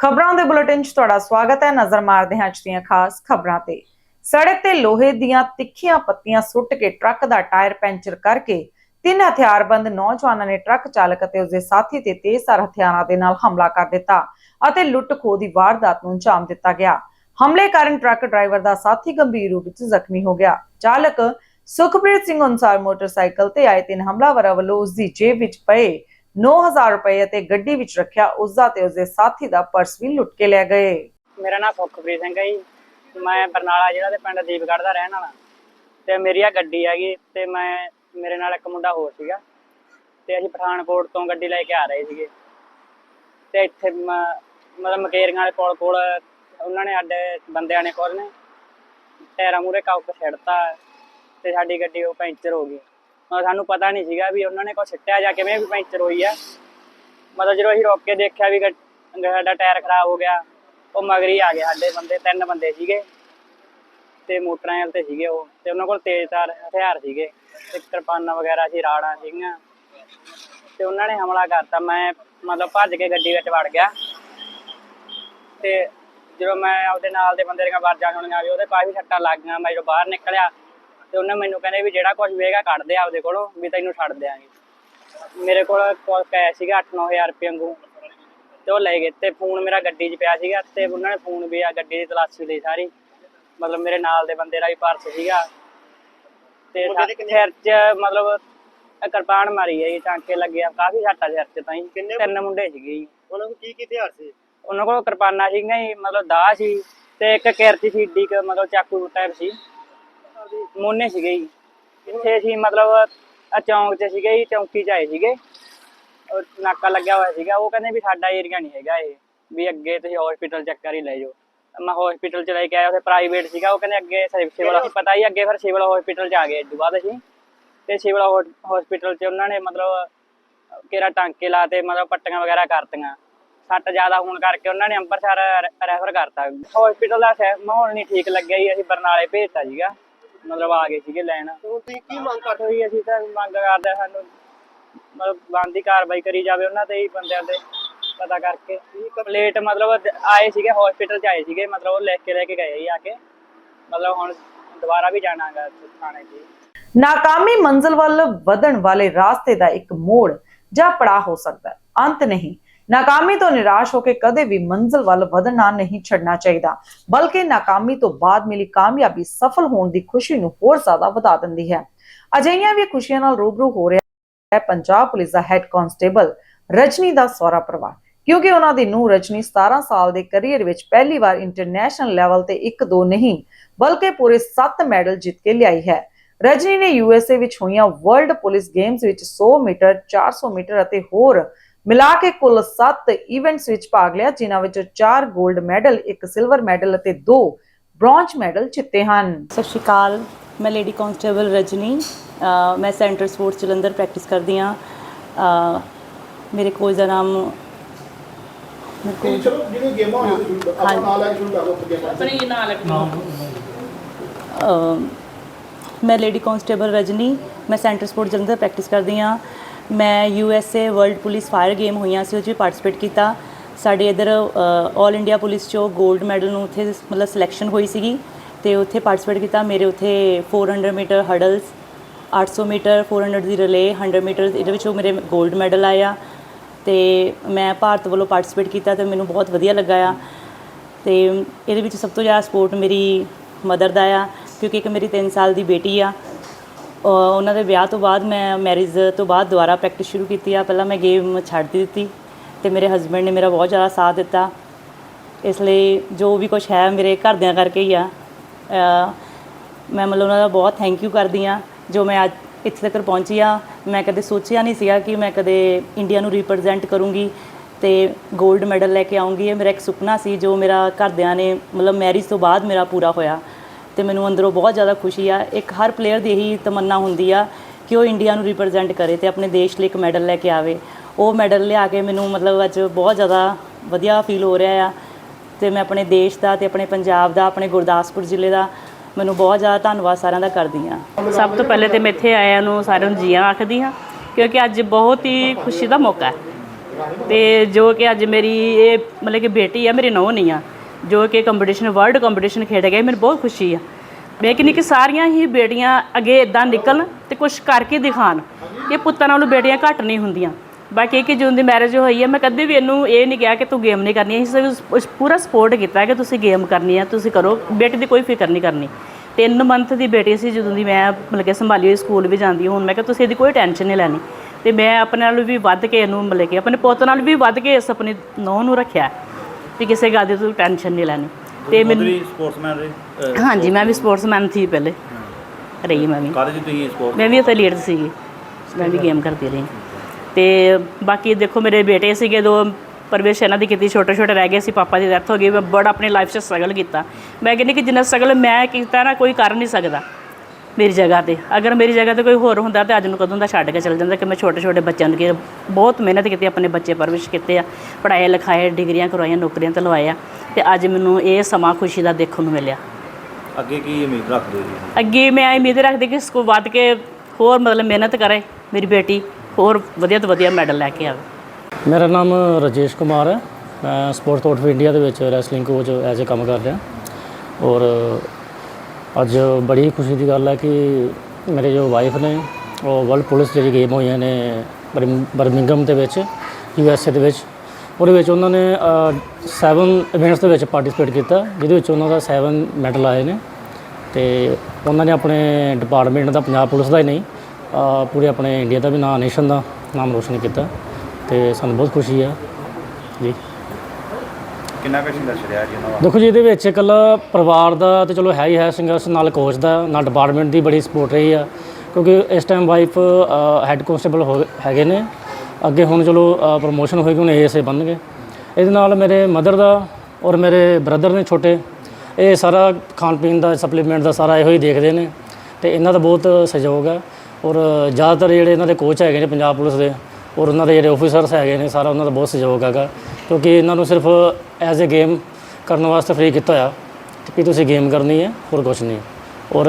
ਖਬਰਾਂ ਦੇ ਬੁਲੇਟਿਨ 'ਚ ਤੁਹਾਡਾ ਸਵਾਗਤ ਹੈ। ਨਜ਼ਰ ਮਾਰਦੇ ਹਾਂ ਅੱਜ ਦੀਆਂ ਖਾਸ ਖਬਰਾਂ ਤੇ। ਸੜਕ ਤੇ ਲੋਹੇ ਦੀਆਂ ਤਿੱਖੀਆਂ ਪੱਤੀਆਂ ਸੁੱਟ ਕੇ ਟਰੱਕ ਦਾ ਟਾਇਰ ਪੈਂਚਰ ਕਰਕੇ ਤਿੰਨ ਹਥਿਆਰਬੰਦ ਨੌਜਵਾਨਾਂ ਨੇ ਟਰੱਕ ਚਾਲਕ ਅਤੇ ਉਸਦੇ ਸਾਥੀ ਤੇ ਤੇਜ਼ਧਾਰ ਹਥਿਆਰਾਂ ਦੇ ਨਾਲ ਹਮਲਾ ਕਰ ਦਿੱਤਾ ਅਤੇ ਲੁੱਟ ਖੋਹ ਦੀ ਵਾਰਦਾਤ ਨੂੰ ਅੰਜਾਮ ਦਿੱਤਾ ਗਿਆ। ਹਮਲੇ ਕਾਰਨ ਟਰੱਕ ਡਰਾਈਵਰ ਦਾ ਸਾਥੀ ਗੰਭੀਰ ਰੂਪ ਵਿੱਚ ਜ਼ਖਮੀ ਹੋ ਗਿਆ। ਚਾਲਕ ਸੁਖਪ੍ਰੀਤ ਸਿੰਘ ਅਨੁਸਾਰ ਮੋਟਰਸਾਈਕਲ ਤੇ ਆਏ ਤਿੰਨ ਹਮਲਾਵਰਾਂ ਵੱਲੋਂ ਉਸ ਦੀ ਜੇਬ ਵਿੱਚ ਪਏ 9000 ਰੁਪਏ ਅਤੇ ਗੱਡੀ ਵਿੱਚ ਰੱਖਿਆ ਉਸ ਦਾ ਤੇ ਉਸਦੇ ਸਾਥੀ ਦਾ ਪਰਸ ਵੀ ਲੁੱਟ ਕੇ ਲੈ ਗਏ। ਮੇਰਾ ਨਾਮ ਸੁਖਪ੍ਰੀਤ ਸਿੰਘ ਹੈ ਜੀ। ਮੈਂ ਬਰਨਾਲਾ ਜ਼ਿਲ੍ਹਾ ਦੇ ਪਿੰਡ ਦੀਪਗੜ੍ਹ ਦਾ ਰਹਿਣ ਵਾਲਾ। ਤੇ ਮੇਰੀ ਆ ਗੱਡੀ ਹੈਗੀ ਤੇ ਮੈਂ, ਮੇਰੇ ਨਾਲ ਇੱਕ ਮੁੰਡਾ ਹੋਰ ਸੀਗਾ। ਤੇ ਅਸੀਂ ਪਠਾਨਕੋਟ ਤੋਂ ਗੱਡੀ ਲੈ ਕੇ ਆ ਰਹੇ ਸੀਗੇ। ਤੇ ਇੱਥੇ ਮਤਲਬ ਮਕੇਰੀਆਂ ਵਾਲੇ ਕੋਲ ਕੋਲ ਉਹਨਾਂ ਨੇ ਸਾਡੇ ਬੰਦਿਆਂ ਨੇ ਕੋਲ ਨੇ। ਟਾਇਰਾਂ ਮੂਰੇ ਕੱਪ ਛੱਡਤਾ ਤੇ ਸਾਡੀ ਗੱਡੀ ਉਹ ਪੈਂਚਰ ਹੋ ਗਈ। ਸਾਨੂੰ ਪਤਾ ਨਹੀਂ ਸੀਗਾ ਵੀ ਉਹਨਾਂ ਨੇ ਕੁਛ ਛੱਟਿਆ ਜਾਂ ਕਿਵੇਂ ਵੀ ਪੈਂਚਰ ਹੋਈ ਆ। ਮਤਲਬ ਜਦੋਂ ਅਸੀਂ ਰੋਕ ਕੇ ਦੇਖਿਆ ਵੀ ਸਾਡਾ ਟਾਇਰ ਖਰਾਬ ਹੋ ਗਿਆ, ਉਹ ਮਗਰੀ ਆ ਗਏ ਸਾਡੇ ਬੰਦੇ, ਤਿੰਨ ਬੰਦੇ ਸੀਗੇ ਤੇ ਮੋਟਰਾਂ ਤੇ ਸੀਗੇ ਉਹ ਤੇ ਉਹਨਾਂ ਕੋਲ ਤੇਜ਼ਧਾਰ ਹਥਿਆਰ ਸੀਗੇ, ਤੇ ਕਿਰਪਾਨਾਂ ਵਗੈਰਾ ਸੀ, ਰਾੜਾਂ ਸੀਗੀਆਂ। ਤੇ ਉਹਨਾਂ ਨੇ ਹਮਲਾ ਕਰਤਾ। ਮੈਂ ਮਤਲਬ ਭੱਜ ਕੇ ਗੱਡੀ ਵਿੱਚ ਵੜ ਗਿਆ। ਤੇ ਜਦੋਂ ਮੈਂ ਆਪਦੇ ਨਾਲ ਦੇ ਬੰਦੇ ਦੀਆਂ ਵਾਰਜਾਂ ਸੁਣੀਆਂ ਵੀ ਉਹਦੇ ਕਾਫੀ ਸੱਟਾਂ ਲੱਗ ਗਈਆਂ। ਮੈਂ ਜਦੋਂ ਬਾਹਰ ਨਿਕਲਿਆ ਤੇ ਉਹਨੇ ਮੈਨੂੰ ਕਹਿੰਦੇ ਵੀ ਜਿਹੜਾ ਕੁਝ ਵੇਗਾ ਕੱਢ ਦੇ ਆਪਦੇ ਕੋਲੋਂ ਵੀ ਤੈਨੂੰ ਛੱਡ ਦਿਆਂਗੇ। ਮੇਰੇ ਕੋਲ ਕੈਸ਼ ਸੀਗਾ 8-9000 ਰੁਪਏ ਵਾਂਗੂ। ਤੇ ਉਹ ਲੈ ਗਏ ਤੇ ਫੋਨ ਮੇਰਾ ਗੱਡੀ 'ਚ ਪਿਆ ਸੀਗਾ ਤੇ ਉਹਨਾਂ ਨੇ ਫੋਨ ਵੀ ਆ ਗੱਡੀ ਦੀ ਤਲਾਸ਼ੀ ਲਈ ਸਾਰੀ। ਮਤਲਬ ਮੇਰੇ ਨਾਲ ਦੇ ਬੰਦੇ ਦਾ ਵੀ ਪਰਸ ਸੀਗਾ। ਤੇ ਸਿਰ 'ਚ ਮਤਲਬ ਕਿਰਪਾਨ ਮਾਰੀ ਹੈ ਜੀ ਟਾਂਕੇ ਲੱਗੇ ਆ ਕਾਫੀ ਸੱਟਾਂ ਸਿਰ 'ਚ ਤਾਂ ਕਿੰਨੇ ਤਿੰਨ ਮੁੰਡੇ ਸੀਗੇ ਜੀ। ਉਹਨਾਂ ਕੋਲ ਕੀ ਕੀ ਹਥਿਆਰ ਸੀ? ਉਹਨਾਂ ਕੋਲ ਕਿਰਪਾਨਾਂ ਸੀਗੀਆਂ ਜੀ ਮਤਲਬ ਦਾਅ ਸੀ ਤੇ ਇੱਕ ਕਿਰਤੀ ਸੀ ਕੁ ਮਤਲਬ ਚਾਕੂ ਟਾਈਪ ਸੀ। ਮੋਨੇ ਸੀਗੇ ਜੀ ਇੱਥੇ ਸੀ ਮਤਲਬ ਆ ਚੌਂਕ 'ਚ ਸੀਗੇ ਜੀ ਚੌਂਕੀ 'ਚ ਆਏ ਸੀਗੇ ਉਹ ਨਾਕਾ ਲੱਗਿਆ ਹੋਇਆ ਸੀਗਾ ਉਹ ਕਹਿੰਦੇ ਵੀ ਸਾਡਾ ਏਰੀਆ ਨਹੀਂ ਹੈਗਾ ਇਹ ਵੀ ਅੱਗੇ ਤੁਸੀਂ ਹਸਪੀਟਲ ਚੈੱਕ ਕਰ ਹੀ ਲੈ ਜਾਓ ਮੈਂ ਹਸਪੀਟਲ 'ਚ ਲੈ ਕੇ ਆਇਆ ਉੱਥੇ ਪ੍ਰਾਈਵੇਟ ਸੀਗਾ ਉਹ ਕਹਿੰਦੇ ਅੱਗੇ ਸਿਵਲ ਅਸੀਂ ਪਤਾ ਹੀ ਅੱਗੇ ਫਿਰ ਸਿਵਲ ਹਸਪੀਟਲ 'ਚ ਆ ਗਏ ਇਸ ਤੋਂ ਬਾਅਦ ਅਸੀਂ ਤੇ ਸਿਵਲ ਹਸਪੀਟਲ 'ਚ ਉਹਨਾਂ ਨੇ ਮਤਲਬ ਕਿਹੜਾ ਟਾਂਕੇ ਲਾਤੇ ਮਤਲਬ ਪੱਟੀਆਂ ਵਗੈਰਾ ਕਰਤੀਆਂ ਸੱਟ ਜ਼ਿਆਦਾ ਹੋਣ ਕਰਕੇ ਉਹਨਾਂ ਨੇ ਅੰਮ੍ਰਿਤਸਰ ਰੈਫਰ ਕਰਤਾ ਹਸਪੀਟਲ ਦਾ ਸੈ- ਮਾਹੌਲ ਨਹੀਂ ਠੀਕ ਲੱਗਿਆ ਜੀ ਅਸੀਂ ਬਰਨਾਲੇ ਭੇਜਤਾ ਸੀਗਾ ਮਤਲਬ ਆ ਗਏ ਸੀਗੇ ਲੈਣ। ਹੁਣ ਤੁਸੀਂ ਕੀ ਮੰਗ ਕਰਦੇ ਹੋਈ ਅਸੀਂ ਤਾਂ ਮੰਗ ਕਰਦੇ ਹਾਂ ਸਾਨੂੰ ਮਤਲਬ ਬੰਦੀ ਕਾਰਵਾਈ ਕਰੀ ਜਾਵੇ ਉਹਨਾਂ ਤੇ ਹੀ ਬੰਦਿਆਂ ਤੇ ਪਤਾ ਕਰਕੇ। ਕੰਪਲੀਟ ਮਤਲਬ ਆਏ ਸੀਗੇ ਹਸਪੀਟਲ ਚ ਆਏ ਸੀਗੇ, ਮਤਲਬ ਉਹ ਲਿਖ ਕੇ ਲੈ ਕੇ ਗਏ ਜੀ ਆ ਕੇ। ਮਤਲਬ ਹੁਣ ਦੁਬਾਰਾ ਵੀ ਜਾਣਾਗਾ ਥਾਣੇ 'ਚ ਨਾਕਾਮੀ ਮੰਜ਼ਿਲ ਵੱਲ ਵਧਣ ਵਾਲੇ ਰਾਸਤੇ ਦਾ ਇੱਕ ਮੋੜ ਜਾਂ ਪੜਾਅ ਹੋ ਸਕਦਾ ਅੰਤ ਨਹੀਂ। ਨਾਕਾਮੀ ਤੋਂ ਨਿਰਾਸ਼ ਹੋ ਕੇ ਕਦੇ ਵੀ ਮੰਜ਼ਿਲ ਵੱਲ ਵਧਣਾ ਨਹੀਂ ਛੱਡਣਾ ਚਾਹੀਦਾ, ਬਲਕਿ ਨਾਕਾਮੀ ਤੋਂ ਬਾਅਦ ਮਿਲੀ ਕਾਮਯਾਬੀ ਸਫਲ ਹੋਣ ਦੀ ਖੁਸ਼ੀ ਨੂੰ ਹੋਰ ਜ਼ਿਆਦਾ ਵਧਾ ਦਿੰਦੀ ਹੈ। ਅਜਿਹੀਆਂ ਵੀ ਖੁਸ਼ੀਆਂ ਨਾਲ ਰੂਬਰੂ ਹੋ ਰਿਹਾ ਹੈ ਪੰਜਾਬ ਪੁਲਿਸ ਦਾ ਹੈੱਡ ਕਾਂਸਟੇਬਲ ਰਜਨੀ ਦਾ ਸਹੁਰਾ ਪਰਿਵਾਰ। ਕਿਉਂਕਿ ਉਹਨਾਂ ਦੀ ਨੂੰਹ ਰਜਨੀ 17 ਸਾਲ ਦੇ ਕੈਰੀਅਰ ਵਿੱਚ ਪਹਿਲੀ ਵਾਰ ਇੰਟਰਨੈਸ਼ਨਲ ਲੈਵਲ ਤੇ ਇੱਕ ਦੋ ਨਹੀਂ, ਬਲਕਿ ਪੂਰੇ 7 ਮੈਡਲ ਜਿੱਤ ਕੇ ਲਿਆਈ ਹੈ। ਰਜਨੀ ਨੇ ਯੂਐਸਏ ਵਿੱਚ ਹੋਈਆਂ ਵਰਲਡ ਪੁਲਿਸ ਗੇਮਸ ਵਿੱਚ 100 ਮੀਟਰ 400 ਮੀਟਰ ਅਤੇ ਹੋਰ ਮਿਲਾ ਕੇ ਕੁੱਲ 7 ਇਵੈਂਟਸ ਵਿੱਚ ਭਾਗ ਲਿਆ ਜਿਨ੍ਹਾਂ ਵਿੱਚੋਂ 4 골ਡ ਮੈਡਲ ਇੱਕ ਸਿਲਵਰ ਮੈਡਲ ਅਤੇ 2 ਬ੍ਰੌਂਜ ਮੈਡਲ ਜਿੱਤੇ ਹਨ। ਸਤਿ ਸ਼੍ਰੀ ਅਕਾਲ ਮੈਂ ਲੇਡੀ ਕਾਂਸਟੇਬਲ ਰਜਨੀ ਮੈਂ ਸੈਂਟਰ ਸਪੋਰਟਸ ਜਲੰਧਰ ਪ੍ਰੈਕਟਿਸ ਕਰਦੀ ਹਾਂ। ਮੇਰੇ ਕੋਚ ਦਾ ਨਾਮ ਮੇਰੇ ਕੋਚ ਚਲੋ ਜਿਹੜੀਆਂ ਗੇਮਾਂ ਹੋਈਆਂ ਸ਼ੁਰੂ ਕਰ- ਆਪਾਂ ਹਾਂਜੀ। ਨਾਲ ਲੈ ਕੇ ਸ਼ੁਰੂ ਕਰ ਲਓ ਗੇਮਾਂ ਅ, ਮੈਂ ਲੇਡੀ ਕਾਂਸਟੇਬਲ ਰਜਨੀ ਮੈਂ ਸੈਂਟਰ ਸਪੋਰਟ ਜਲੰਧਰ ਪ੍ਰੈਕਟਿਸ ਕਰਦੀ ਹਾਂ। ਮੈਂ U S A world police fire game ਹੋਈਆਂ ਸੀ, ਉਹ 'ਚ ਪਾਰਟਿਸਿਪੇਟ ਕੀਤਾ। ਸਾਡੇ ਇਧਰ 올 ਇੰਡੀਆ ਪੁਲਿਸ 'ਚੋਂ ਗੋਲਡ ਮੈਡਲ ਨੂੰ ਉੱਥੇ ਮਤਲਬ ਸਿਲੈਕਸ਼ਨ ਹੋਈ ਸੀਗੀ ਤੇ ਉੱਥੇ ਪਾਰਟਿਸਿਪੇਟ ਕੀਤਾ। ਮੇਰੇ ਉੱਥੇ 400 ਮੀਟਰ ਹਰਡਲਸ 800 ਮੀਟਰ 400 ਦੀ ਰਿਲੇ 100 ਮੀਟਰ ਇਹਦੇ ਵਿੱਚੋਂ ਮੇਰੇ ਗੋਲਡ ਮੈਡਲ ਆਇਆ ਤੇ ਮੈਂ ਭਾਰਤ ਵੱਲੋਂ ਪਾਰਟਿਸਿਪੇਟ ਕੀਤਾ ਤੇ ਮੈਨੂੰ ਬਹੁਤ ਵਧੀਆ ਲੱਗਾ ਆ। ਤੇ ਇਹਦੇ ਵਿੱਚ ਸਭ ਤੋਂ ਜ਼ਿਆਦਾ ਸਪੋਰਟ ਮੇਰੀ ਮਦਰ ਦਾ ਆ, ਕਿਉਂਕਿ ਇੱਕ ਮੇਰੀ 3 ਸਾਲ ਦੀ ਬੇਟੀ ਆ। ਉਹਨਾਂ ਦੇ ਵਿਆਹ ਤੋਂ ਬਾਅਦ ਮੈਂ ਮੈਰਿਜ ਤੋਂ ਬਾਅਦ ਦੁਬਾਰਾ ਪ੍ਰੈਕਟਿਸ ਸ਼ੁਰੂ ਕੀਤੀ ਆ। ਪਹਿਲਾਂ ਮੈਂ ਗੇਮ ਛੱਡ ਦਿੱਤੀ ਤੇ ਮੇਰੇ ਹਸਬੰਡ ਨੇ ਮੇਰਾ ਬਹੁਤ ਜ਼ਿਆਦਾ ਸਾਥ ਦਿੱਤਾ। ਇਸ ਲਈ ਜੋ ਵੀ ਕੁਝ ਹੈ ਮੇਰੇ ਘਰਦਿਆਂ ਕਰਕੇ ਹੀ ਆ। ਮੈਂ ਮਤਲਬ ਉਹਨਾਂ ਦਾ ਬਹੁਤ ਥੈਂਕ ਯੂ ਕਰਦੀ ਆ। ਜੋ ਮੈਂ ਅੱਜ ਇੱਥੇ ਤੱਕ ਪਹੁੰਚੀ ਆ, ਮੈਂ ਕਦੇ ਸੋਚਿਆ ਨਹੀਂ ਸੀਗਾ ਕਿ ਮੈਂ ਕਦੇ ਇੰਡੀਆ ਨੂੰ ਰਿਪਰੈਜ਼ੈਂਟ ਕਰੂੰਗੀ ਤੇ 골ਡ ਮੈਡਲ ਲੈ ਕੇ ਆਉਂਗੀ। ਇਹ ਮੇਰਾ ਇੱਕ ਸੁਪਨਾ ਸੀ ਜੋ ਮੇਰਾ ਘਰਦਿਆਂ ਨੇ ਮਤਲਬ ਮੈਰਿਜ ਤੋਂ ਬਾਅਦ ਮੇਰਾ ਪੂਰਾ ਹੋਇਆ। ਤੇ ਮੈਨੂੰ ਅੰਦਰੋਂ ਬਹੁਤ ਜ਼ਿਆਦਾ ਖੁਸ਼ੀ ਆ। ਇੱਕ ਹਰ ਪਲੇਅਰ ਦੀ ਇਹੀ ਤਮੰਨਾ ਹੁੰਦੀ ਆ ਕਿ ਉਹ ਇੰਡੀਆ ਨੂੰ ਰਿਪਰੈਜ਼ੈਂਟ ਕਰੇ ਤੇ ਆਪਣੇ ਦੇਸ਼ ਲਈ ਇੱਕ ਮੈਡਲ ਲੈ ਕੇ ਆਵੇ। ਉਹ ਮੈਡਲ ਲਿਆ ਕੇ ਮੈਨੂੰ ਮਤਲਬ ਅੱਜ ਬਹੁਤ ਜ਼ਿਆਦਾ ਵਧੀਆ ਫੀਲ ਹੋ ਰਿਹਾ ਆ। ਤੇ ਮੈਂ ਆਪਣੇ ਦੇਸ਼ ਦਾ ਤੇ ਆਪਣੇ ਪੰਜਾਬ ਦਾ, ਆਪਣੇ ਗੁਰਦਾਸਪੁਰ ਜ਼ਿਲ੍ਹੇ ਦਾ ਮੈਨੂੰ ਬਹੁਤ ਜ਼ਿਆਦਾ ਧੰਨਵਾਦ ਸਾਰਿਆਂ ਦਾ ਕਰਦੀ ਆ। ਸਭ ਤੋਂ ਪਹਿਲੇ ਤੇ ਮੈਂ ਇੱਥੇ ਆਇਆਂ ਨੂੰ ਸਾਰਿਆਂ ਨੂੰ ਜੀਆਂ ਆਖਦੀ ਹਾਂ, ਕਿਉਂਕਿ ਅੱਜ ਬਹੁਤ ਹੀ ਖੁਸ਼ੀ ਦਾ ਮੌਕਾ ਹੈ। ਤੇ ਜੋ ਕਿ ਅੱਜ ਮੇਰੀ ਇਹ ਮਤਲਬ ਕਿ ਬੇਟੀ ਆ, ਮੇਰੀ ਨੂੰਹ ਨਹੀਂ ਆ। ਜੋ ਕਿ ਕੰਪੀਟੀਸ਼ਨ ਵਰਲਡ ਕੰਪੀਟੀਸ਼ਨ ਖੇਡ ਗਏ, ਮੈਨੂੰ ਬਹੁਤ ਖੁਸ਼ੀ ਆ। ਮੈਂ ਕਹਿੰਦੀ ਕਿ ਸਾਰੀਆਂ ਹੀ ਬੇਟੀਆਂ ਅੱਗੇ ਇਦਾਂ ਨਿਕਲਣ ਤੇ ਕੁਝ ਕਰਕੇ ਦਿਖਾਣ ਇਹ ਪੁੱਤਾਂ ਨਾਲੋਂ ਬੇਟੀਆਂ ਘੱਟ ਨਹੀਂ ਹੁੰਦੀਆਂ। ਬਾਕੀ ਕਿ ਜਦੋਂ ਦੀ ਮੈਰਿਜ ਹੋਈ ਹੈ ਮੈਂ ਕਦੇ ਵੀ ਇਹਨੂੰ ਇਹ ਨਹੀਂ ਕਿਹਾ ਕਿ ਤੂੰ ਗੇਮ ਨਹੀਂ ਕਰਨੀ। ਅਸੀਂ ਪੂਰਾ ਸਪੋਰਟ ਕੀਤਾ ਕਿ ਤੁਸੀਂ ਗੇਮ ਕਰਨੀ ਹੈ ਤੁਸੀਂ ਕਰੋ। ਬੇਟੀ ਦੀ ਕੋਈ ਫਿਕਰ ਨਹੀਂ ਕਰਨੀ। ਤਿੰਨ ਮੰਥ ਦੀ ਬੇਟੀ ਸੀ ਜਦੋਂ ਦੀ ਮੈਂ ਮਤਲਬ ਕਿ ਸੰਭਾਲੀ ਹੋਈ ਸਕੂਲ ਵੀ ਜਾਂਦੀ ਹਾਂ। ਹੁਣ ਮੈਂ ਕਿਹਾ ਤੁਸੀਂ ਇਹਦੀ ਕੋਈ ਟੈਨਸ਼ਨ ਨਹੀਂ ਲੈਣੀ। ਤੇ ਮੈਂ ਆਪਣੇ ਨਾਲੋਂ ਵੀ ਵੱਧ ਕੇ ਇਹਨੂੰ ਮਤਲਬ ਕਿ ਆਪਣੇ ਪੁੱਤ ਨਾਲ ਵੀ ਵੱਧ ਕੇ ਇਸ ਆਪਣੀ ਨੂੰਹ ਨੂੰ ਰੱਖਿਆ। ਵੀ ਕਿਸੇ ਗੱਲ ਦੀ ਤੂੰ ਟੈਨਸ਼ਨ ਨਹੀਂ ਲੈਣੀ। ਤੇ ਮੈਨੂੰ ਸਪੋਰਟਸਮੈਨ ਰਹੇ ਹਾਂਜੀ ਮੈਂ ਵੀ ਸਪੋਰਟਸਮੈਨ ਸੀ ਪਹਿਲੇ। ਰਹੀ ਮੈਂ ਵੀ। ਚ ਤੁਸੀਂ ਸਪੋਰਟ ਮੈਂ ਵੀ ਉੱਥੇ ਲੀਡ ਸੀਗੀ। ਮੈਂ ਵੀ ਗੇਮ ਕਰਦੀ ਰਹੀ। ਤੇ ਬਾਕੀ ਦੇਖੋ ਮੇਰੇ ਬੇਟੇ ਸੀਗੇ ਦੋ ਪਰਵੇਸ਼ ਇਹਨਾਂ ਦੀ ਕੀਤੀ ਛੋਟੇ ਛੋਟੇ ਰਹਿ ਗਏ ਸੀ ਪਾਪਾ ਦੀ ਡੈਥ ਹੋ ਗਈ। ਮੈਂ ਬੜਾ ਆਪਣੀ ਲਾਈਫ 'ਚ ਸਟਰਗਲ ਕੀਤਾ। ਮੈਂ ਕਹਿੰਦੀ ਕਿ ਜਿੰਨਾ ਸਟਰਗਲ ਮੈਂ ਕੀਤਾ ਨਾ ਕੋਈ ਕਰ ਨਹੀਂ ਸਕਦਾ। ਮੇਰੀ ਜਗ੍ਹਾ ਤੇ। ਅਗਰ ਮੇਰੀ ਜਗ੍ਹਾ ਤੇ ਕੋਈ ਹੋਰ ਹੁੰਦਾ ਤੇ ਅੱਜ ਨੂੰ ਕਦੋਂ ਦਾ ਛੱਡ ਕੇ ਚਲ ਜਾਂਦਾ ਕਿ ਮੈਂ ਛੋਟੇ ਛੋਟੇ ਬੱਚਿਆਂ ਨੂੰ ਕਿ ਬਹੁਤ ਮਿਹਨਤ ਕੀਤੀ ਆਪਣੇ ਬੱਚੇ ਪਰਵਿਸ਼ ਕੀਤੇ ਆ ਪੜ੍ਹਾਏ ਲਿਖਾਏ ਡਿਗਰੀਆਂ ਕਰਵਾਈਆਂ ਨੌਕਰੀਆਂ ਤੇ ਲਵਾਏ ਆ ਤੇ ਅੱਜ ਮੈਨੂੰ ਇਹ ਸਮਾਂ ਖੁਸ਼ੀ ਦਾ ਦੇਖਣ ਨੂੰ ਮਿਲਿਆ। ਅੱਗੇ ਕੀ ਉਮੀਦ ਰੱਖਦੇ ਹੋ ਜੀ? ਅੱਗੇ ਮੈਂ ਉਮੀਦ ਰੱਖਦੀ ਕਿ ਇਸ ਕੋ ਵੱਧ ਕੇ ਹੋਰ ਮਤਲਬ ਮਿਹਨਤ ਕਰੇ ਮੇਰੀ ਬੇਟੀ ਹੋਰ ਵਧੀਆ ਤੋਂ ਵਧੀਆ ਮੈਡਲ ਲੈ ਕੇ ਆਵੇ। ਮੇਰਾ ਨਾਮ ਰਾਜੇਸ਼ ਕੁਮਾਰ ਹੈ। ਮੈਂ ਸਪੋਰਟਸ ਅਥਾਰਟੀ ਇੰਡੀਆ ਦੇ ਵਿੱਚ ਰੈਸਲਿੰਗ ਕੋਚ ਐਜ਼ ਅ ਕੰਮ ਕਰ ਰਿਹਾ। ਔਰ ਅੱਜ ਬੜੀ ਖੁਸ਼ੀ ਦੀ ਗੱਲ ਹੈ ਕਿ ਮੇਰੇ ਜੋ ਵਾਈਫ ਨੇ, ਉਹ ਵਰਲਡ ਪੁਲਿਸ ਜਿਹੜੀ ਗੇਮ ਹੋਈਆਂ ਨੇ ਬਰਮ- ਬਰਮਿੰਗਮ ਦੇ ਵਿੱਚ ਯੂ ਐਸ ਏ ਦੇ ਵਿੱਚ, ਉਹਦੇ ਵਿੱਚ ਉਹਨਾਂ ਨੇ 7 ਇਵੈਂਟਸ ਦੇ ਵਿੱਚ ਪਾਰਟਿਸਿਪੇਟ ਕੀਤਾ, ਜਿਹਦੇ ਵਿੱਚ ਉਹਨਾਂ ਦਾ 7 ਮੈਡਲ ਆਏ ਨੇ ਤੇ ਉਹਨਾਂ ਨੇ ਆਪਣੇ ਡਿਪਾਰਟਮੈਂਟ ਦਾ, ਪੰਜਾਬ ਪੁਲਿਸ ਦਾ ਹੀ ਨਹੀਂ ਪੂਰੇ ਆਪਣੇ ਇੰਡੀਆ ਦਾ ਵੀ ਨਾਮ ਨੇਸ਼ਨ ਦਾ ਨਾਮ ਰੋਸ਼ਨ ਕੀਤਾ ਤੇ ਸਾਨੂੰ ਬਹੁਤ ਖੁਸ਼ੀ ਹੈ। ਜੀ। ਕਿੰਨਾ ਕੁ ਸੰਘਰਸ਼ ਰਿਹਾ ਜੀ ਉਹਨਾਂ ਦਾ? ਦੇਖੋ ਜੀ, ਇਹਦੇ ਵਿੱਚ ਇਕੱਲਾ ਪਰਿਵਾਰ ਦਾ ਤੇ ਚਲੋ ਹੈ ਹੀ ਹੈ ਸੰਘਰਸ਼, ਨਾਲ ਕੋਚ ਦਾ, ਨਾਲ ਡਿਪਾਰਟਮੈਂਟ ਦੀ ਬੜੀ ਸਪੋਰਟ ਰਹੀ ਆ। ਕਿਉਂਕਿ ਇਸ ਟਾਈਮ ਵਾਈਫ ਹੈੱਡ ਕਨਸਟੇਬਲ ਹੋ ਹੈਗੇ ਨੇ। ਅੱਗੇ ਹੁਣ ਚਲੋ ਪ੍ਰੋਮੋਸ਼ਨ ਹੋਏਗੀ, ਹੁਣ ਏਐਸਏ ਬਣਨਗੇ। ਇਹਦੇ ਨਾਲ ਮੇਰੇ ਮਦਰ ਦਾ ਔਰ ਮੇਰੇ ਬ੍ਰਦਰ ਨੇ ਛੋਟੇ, ਇਹ ਸਾਰਾ ਖਾਣ ਪੀਣ ਦਾ ਸਪਲੀਮੈਂਟ ਦਾ ਸਾਰਾ ਇਹੋ ਹੀ ਦੇਖਦੇ ਨੇ। ਤੇ ਇਹਨਾਂ ਦਾ ਬਹੁਤ ਸਹਿਯੋਗ ਹੈ ਔਰ ਜ਼ਿਆਦਾਤਰ ਜਿਹੜੇ ਇਹਨਾਂ ਦੇ ਕੋਚ ਹੈਗੇ ਨੇ ਪੰਜਾਬ ਪੁਲਿਸ ਦੇ, ਔਰ ਉਹਨਾਂ ਦੇ ਜਿਹੜੇ ਆਫੀਸਰਸ ਹੈਗੇ ਨੇ, ਸਾਰਾ ਉਹਨਾਂ ਦਾ ਬਹੁਤ ਸਹਿਯੋਗ ਹੈਗਾ। ਕਿਉਂਕਿ ਇਹਨਾਂ ਨੂੰ ਸਿਰਫ ਐਜ਼ ਅ ਗੇਮ ਕਰਨ ਵਾਸਤੇ ਫ੍ਰੀ ਕੀਤਾ ਹੋਇਆ। ਕਿ ਤੁਸੀਂ ਗੇਮ ਕਰਨੀ ਹੈ, ਹੋਰ ਕੁਝ ਨਹੀਂ। ਔਰ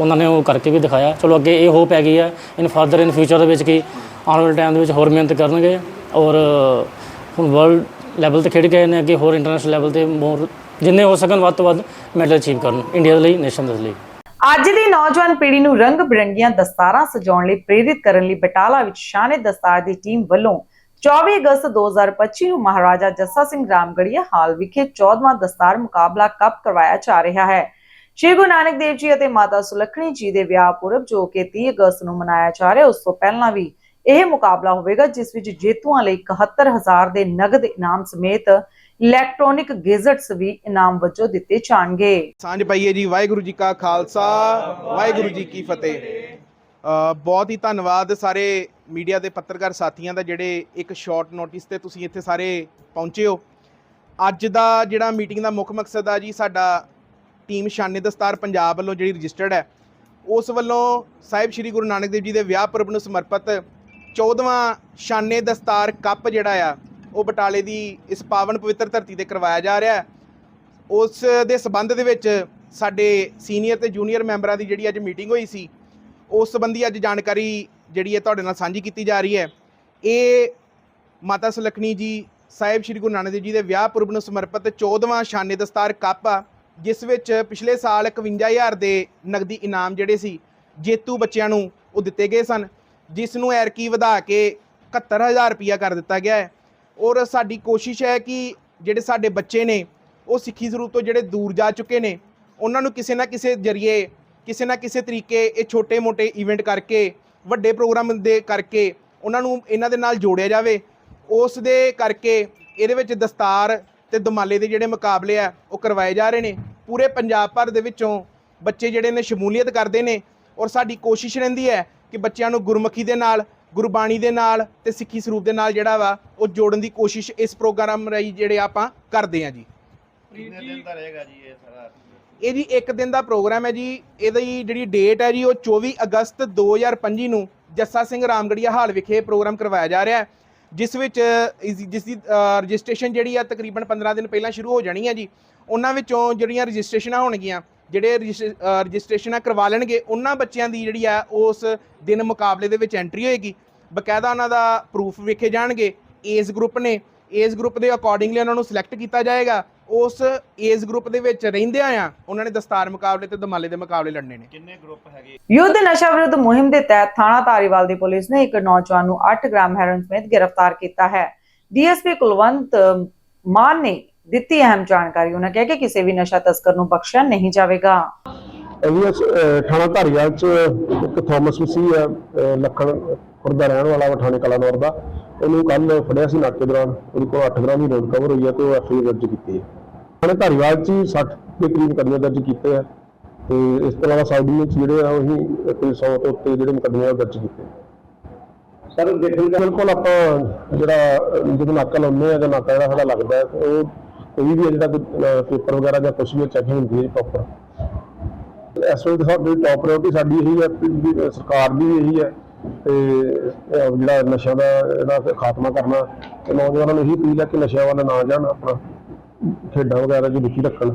ਉਹਨਾਂ ਨੇ ਉਹ ਕਰਕੇ ਵੀ ਦਿਖਾਇਆ। ਚਲੋ ਅੱਗੇ ਇਹ ਹੋਪ ਹੈਗੀ ਆ ਇਨ ਫਰਦਰ ਇਨ ਫਿਊਚਰ ਦੇ ਵਿੱਚ ਕਿ ਆਉਣ ਵਾਲੇ ਟਾਈਮ ਦੇ ਵਿੱਚ ਹੋਰ ਮਿਹਨਤ ਕਰਨਗੇ। ਔਰ ਹੁਣ ਵਰਲਡ ਲੈਵਲ ਤੇ ਖੇਡ ਗਏ ਨੇ ਅੱਗੇ, ਹੋਰ ਇੰਟਰਨੈਸ਼ਨਲ ਲੈਵਲ ਤੇ ਮੋਰ ਜਿੰਨੇ ਹੋ ਸਕਣ, ਵੱਧ ਤੋਂ ਵੱਧ ਮੈਡਲ ਅਚੀਵ ਕਰਨ। ਇੰਡੀਆ ਦੇ ਲਈ ਨੇਸ਼ਨ ਦੇ ਲਈ। ਅੱਜ ਦੀ ਨੌਜਵਾਨ ਪੀੜ੍ਹੀ ਨੂੰ ਰੰਗ ਬਿਰੰਗੀਆਂ ਦਸਤਾਰਾਂ ਸਜਾਉਣ ਲਈ, ਪ੍ਰੇਰਿਤ ਕਰਨ ਲਈ ਬਟਾਲਾ ਵਿੱਚ ਸ਼ਾਨੇ ਦਸਤਾਰ ਦੀ ਟੀਮ ਵੱਲੋਂ 24 ਅਗਸਤ 2025 ਨੂੰ ਮਹਾਰਾਜਾ ਜੱਸਾ ਸਿੰਘ ਰਾਮਗੜੀਆ ਹਾਲ ਵਿਖੇ 14ਵਾਂ ਦਸਤਾਰ ਮੁਕਾਬਲਾ ਕੱਪ ਕਰਵਾਇਆ ਜਾ ਰਿਹਾ ਹੈ। ਸ਼੍ਰੀ ਗੁਰੂ ਨਾਨਕ ਦੇਵ ਜੀ ਅਤੇ ਮਾਤਾ ਸੁਲੱਖਣੀ ਜੀ ਦੇ ਵਿਆਹ ਪੁਰਬ ਜੋ ਕਿ 30 ਅਗਸਤ ਨੂੰ ਮਨਾਇਆ ਜਾ ਰਿਹਾ, ਉਸ ਤੋਂ ਪਹਿਲਾਂ ਵੀ ਇਹ ਮੁਕਾਬਲਾ ਹੋਵੇਗਾ, ਜਿਸ ਵਿੱਚ ਜੇਤੂਆਂ ਲਈ 71000 ਦੇ ਨਗਦ ਇਨਾਮ ਸਮੇਤ ਇਲੈਕਟ੍ਰੋਨਿਕ ਗੈਜ਼ਟਸ ਵੀ ਇਨਾਮ ਵਜੋਂ ਦਿੱਤੇ ਜਾਣਗੇ। ਸਾਂਝ ਪਾਈਏ ਜੀ, ਵਾਹਿਗੁਰੂ ਜੀ ਕਾ ਖਾਲਸਾ, ਵਾਹਿਗੁਰੂ ਜੀ ਕੀ ਫਤਿਹ। ਬਹੁਤ ਹੀ ਧੰਨਵਾਦ ਸਾਰੇ ਮੀਡੀਆ ਦੇ ਪੱਤਰਕਾਰ ਸਾਥੀਆਂ ਦਾ ਜਿਹੜੇ ਇੱਕ ਸ਼ਾਰਟ ਨੋਟਿਸ ਤੇ ਤੁਸੀਂ ਇੱਥੇ ਸਾਰੇ ਪਹੁੰਚੇ ਹੋ। ਅੱਜ ਦਾ ਜਿਹੜਾ ਮੀਟਿੰਗ ਦਾ ਮੁੱਖ ਮਕਸਦ ਆ ਜੀ, ਸਾਡਾ ਟੀਮ ਸ਼ਾਨੇ ਦਸਤਾਰ ਪੰਜਾਬ ਵੱਲੋਂ ਜਿਹੜੀ ਰਜਿਸਟਰਡ ਹੈ, ਉਸ ਵੱਲੋਂ ਸਾਹਿਬ ਸ੍ਰੀ ਗੁਰੂ ਨਾਨਕ ਦੇਵ ਜੀ ਦੇ ਵਿਆਹ ਪੁਰਬ ਨੂੰ ਸਮਰਪਿਤ 14ਵਾਂ ਸ਼ਾਨੇ ਦਸਤਾਰ ਕੱਪ ਜਿਹੜਾ ਆ, ਉਹ ਬਟਾਲੇ ਦੀ ਇਸ ਪਾਵਨ ਪਵਿੱਤਰ ਧਰਤੀ ਤੇ ਕਰਵਾਇਆ ਜਾ ਰਿਹਾ ਉਸ ਦੇ ਸਬੰਧ ਦੇ ਵਿੱਚ ਸਾਡੇ ਸੀਨੀਅਰ ਤੇ ਜੂਨੀਅਰ ਮੈਂਬਰਾਂ ਦੀ ਜਿਹੜੀ ਅੱਜ ਮੀਟਿੰਗ ਹੋਈ ਸੀ ਉਸ ਸੰਬੰਧੀ ਅੱਜ ਜਾਣਕਾਰੀ ਜਿਹੜੀ ਹੈ ਤੁਹਾਡੇ ਨਾਲ ਸਾਂਝੀ ਕੀਤੀ ਜਾ ਰਹੀ ਹੈ। ਇਹ ਮਾਤਾ ਸੁਲੱਖਣੀ ਜੀ, ਸਾਹਿਬ ਸ੍ਰੀ ਗੁਰੂ ਨਾਨਕ ਦੇਵ ਜੀ ਦੇ ਵਿਆਹ ਪੁਰਬ ਨੂੰ ਸਮਰਪਿਤ 14ਵਾਂ ਸ਼ਾਨੇ ਦਸਤਾਰ ਕੱਪ ਆ, ਜਿਸ ਵਿੱਚ ਪਿਛਲੇ ਸਾਲ 51000 ਦੇ ਨਗਦੀ ਇਨਾਮ ਜਿਹੜੇ ਸੀ, ਜੇਤੂ ਬੱਚਿਆਂ ਨੂੰ ਉਹ ਦਿੱਤੇ ਗਏ ਸਨ, ਜਿਸ ਨੂੰ ਐਰਕੀ ਵਧਾ ਕੇ 71000 ਰੁਪਇਆ ਕਰ ਦਿੱਤਾ ਗਿਆ ਹੈ। ਔਰ ਸਾਡੀ ਕੋਸ਼ਿਸ਼ ਹੈ ਕਿ ਜਿਹੜੇ ਸਾਡੇ ਬੱਚੇ ਨੇ, ਉਹ ਸਿੱਖੀ ਸਰੂਪ ਤੋਂ ਜਿਹੜੇ ਦੂਰ ਜਾ ਚੁੱਕੇ ਨੇ, ਉਹਨਾਂ ਨੂੰ ਕਿਸੇ ਨਾ ਕਿਸੇ ਜਰੀਏ ਕਿਸੇ ਨਾ ਕਿਸੇ ਤਰੀਕੇ ਇਹ ਛੋਟੇ-ਮੋਟੇ ਇਵੈਂਟ ਕਰਕੇ ਵੱਡੇ ਪ੍ਰੋਗਰਾਮ ਦੇ ਕਰਕੇ ਉਹਨਾਂ ਨੂੰ ਇਹਨਾਂ ਦੇ ਨਾਲ ਜੋੜਿਆ ਜਾਵੇ। ਉਸ ਦੇ ਕਰਕੇ ਇਹਦੇ ਵਿੱਚ ਦਸਤਾਰ ਤੇ ਦਮਾਲੇ ਦੇ ਜਿਹੜੇ ਮੁਕਾਬਲੇ ਆ ਉਹ ਕਰਵਾਏ ਜਾ ਰਹੇ ਨੇ। ਪੂਰੇ ਪੰਜਾਬ ਭਰ ਦੇ ਵਿੱਚੋਂ ਬੱਚੇ ਜਿਹੜੇ ਨੇ ਸ਼ਮੂਲੀਅਤ ਕਰਦੇ ਨੇ ਔਰ ਸਾਡੀ ਕੋਸ਼ਿਸ਼ ਰਹਿੰਦੀ ਹੈ ਕਿ ਬੱਚਿਆਂ ਨੂੰ ਗੁਰਮੁਖੀ ਦੇ ਨਾਲ ਗੁਰਬਾਣੀ ਦੇ ਨਾਲ ਤੇ ਸਿੱਖੀ ਸਰੂਪ ਦੇ ਨਾਲ ਜਿਹੜਾ ਵਾ ਉਹ ਜੋੜਨ ਦੀ ਕੋਸ਼ਿਸ਼ ਇਸ ਪ੍ਰੋਗਰਾਮ ਰਾਹੀਂ ਜਿਹੜੇ ਆਪਾਂ ਕਰਦੇ ਹਾਂ ਜੀ। ਕਿੰਨੇ ਦਿਨ ਦਾ ਰਹੇਗਾ ਜੀ ਇਹ ਸਾਰਾ ਇਹ ਜੀ ਇੱਕ ਦਿਨ ਦਾ ਪ੍ਰੋਗਰਾਮ ਹੈ ਜੀ। ਇਹਦੀ ਜਿਹੜੀ ਡੇਟ ਹੈ ਜੀ ਉਹ 24 ਅਗਸਤ 2025 ਨੂੰ ਜੱਸਾ ਸਿੰਘ ਰਾਮਗੜੀਆ ਹਾਲ ਵਿਖੇ ਪ੍ਰੋਗਰਾਮ ਕਰਵਾਇਆ ਜਾ ਰਿਹਾ ਹੈ। ਜਿਸ ਵਿੱਚ ਇਸ- ਜਿਸ ਦੀ ਰਜਿਸਟ੍ਰੇਸ਼ਨ ਜਿਹੜੀ ਆ ਤਕਰੀਬਨ 15 ਦਿਨ ਪਹਿਲਾਂ ਸ਼ੁਰੂ ਹੋ ਜਾਣੀ ਹੈ ਜੀ। ਉਹਨਾਂ ਵਿੱਚੋਂ ਜਿਹੜੀਆਂ ਰਜਿਸਟ੍ਰੇਸ਼ਨਾਂ ਹੋਣਗੀਆਂ ਜਿਹੜੇ ਰਜਿਸ- ਅ, ਰਜਿਸਟ੍ਰੇਸ਼ਨਾਂ ਕਰਵਾ ਲੈਣਗੇ ਉਹਨਾਂ ਬੱਚਿਆਂ ਦੀ ਜਿਹੜੀ ਆ ਉਸ ਦਿਨ ਮੁਕਾਬਲੇ ਦੇ ਵਿੱਚ ਐਂਟਰੀ ਹੋਏਗੀ। ਬਕਾਇਦਾ ਉਹਨਾਂ ਦਾ ਪ੍ਰੂਫ ਵੇਖੇ ਜਾਣਗੇ। ਏਜ ਗਰੁੱਪ ਨੇ। ਏਜ ਗਰੁੱਪ ਦੇ ਅਕੋਰਡਿੰਗਲੀ ਉਹਨਾਂ ਨੂੰ ਸਿਲੈਕਟ ਕੀਤਾ ਜਾਏਗਾ। ਉਸ ਏਜ ਗਰੁੱਪ ਦੇ ਵਿੱਚ ਰਹਿੰਦਿਆਂ ਆ ਉਹਨਾਂ ਨੇ ਦਸਤਾਰ ਮੁਕਾਬਲੇ ਤੇ ਦਮਾਲੇ ਦੇ ਮੁਕਾਬਲੇ ਲੜਨੇ ਨੇ। ਕਿੰਨੇ ਗਰੁੱਪ ਹੈਗੇ? ਯੁੱਧ ਨਸ਼ਾ ਵਿਰੁੱਧ ਮੁਹਿੰਮ ਦੇ ਤਹਿਤ ਥਾਣਾ ਧਾਰੀਵਾਲ ਦੀ ਪੁਲਿਸ ਨੇ ਇੱਕ ਨੌਜਵਾਨ ਨੂੰ 8 ਗ੍ਰਾਮ ਹੈਰੋਇਨ ਸਮੇਤ ਗ੍ਰਿਫਤਾਰ ਕੀਤਾ ਹੈ। ਡੀਐਸਪੀ ਕੁਲਵੰਤ ਮਾਨ ਨੇ ਦਿੱਤੀ ਅਹਿਮ ਜਾਣਕਾਰੀ। ਉਹਨਾਂ ਕਿਹਾ ਕਿ ਕਿਸੇ ਵੀ ਨਸ਼ਾ ਤਸਕਰ ਨੂੰ ਬਖਸ਼ਿਆ ਨਹੀਂ ਜਾਵੇਗਾ। ਅਹ, ਥਾਣਾ ਧਾਰੀਵਾਲ ਚ ਇੱਕ ਥਾਮਸ ਮਸੀਹ ਹੈ ਲੱਖਣ ਖੁਰਦਾ ਰਹਿਣ ਵਾਲਾ ਵਾ ਥਾਣੇ ਕਲਾਨੌਰ ਦਾ। ਉਹਨੂੰ ਕੱਲ ਫੜਿਆ ਸੀ ਨਾਕੇ ਦੌਰਾਨ ਉਹਦੇ ਕੋਲ 8 ਗ੍ਰਾਮ ਹੀ ਰੋਡ ਕਵਰ ਹੋਈ ਹੈ ਤੇ ਉਹ ਐਫਆਈਆਰ ਦਰਜ ਕੀਤੀ ਹੈ ਥਾਣੇ ਧਾਰੀਵਾਲ ਚ ਹੀ 60 ਦੇ ਕਰੀਬ ਮੁਕੱਦਮੇ ਦਰਜ ਕੀਤੇ ਆ ਤੇ ਇਸ ਤੋਂ ਇਲਾਵਾ ਸਾਊਡੀ ਵਿੱਚ ਜਿਹੜੇ ਆ ਉਹੀ ਕੋਈ 100 ਤੋਂ ਉੱਤੇ ਜਿਹੜੇ ਮੁਕੱਦਮੇ ਦਰਜ ਕੀਤੇ ਸਰ ਦੇਖਣ ਬਿਲਕੁਲ ਆਪਾਂ ਜਿਹੜਾ ਜਦੋਂ ਨਾਕਾ ਲਾਉਂਦੇ ਆ ਜਾਂ ਨਾਕਾ ਜਿਹੜਾ ਸਾਡਾ ਲੱਗਦਾ ਉਹ ਕੋਈ ਵੀ ਜਿਹੜਾ ਪੇਪਰ ਵਗੈਰਾ ਜਾਂ ਕੁਝ ਵੀ ਚੈਕਿੰਗ ਹੁੰਦੀ ਹੈ ਪ੍ਰੋਪਰ ਵੇਲੇ ਤਾਂ ਸਾਡੀ ਟੌਪ ਪ੍ਰਾਇੋਰਟੀ ਸਾਡੀ ਇਹੀ ਹੈ ਸਰਕਾਰ ਦੀ ਵੀ ਇਹੀ ਹੈ ਤੇ ਜਿਹੜਾ ਨਸ਼ਿਆਂ ਦਾ ਇਹਦਾ ਖਾਤਮਾ ਕਰਨਾ, ਤੇ ਨੌਜਵਾਨਾਂ ਨੂੰ ਇਹੀ ਅਪੀਲ ਹੈ ਕਿ ਨਸ਼ਿਆਂ ਵੱਲ ਨਾ ਜਾਣ ਆਪਣਾ, ਖੇਡਾਂ ਵਗੈਰਾ 'ਚ ਰੁਚੀ ਰੱਖਣ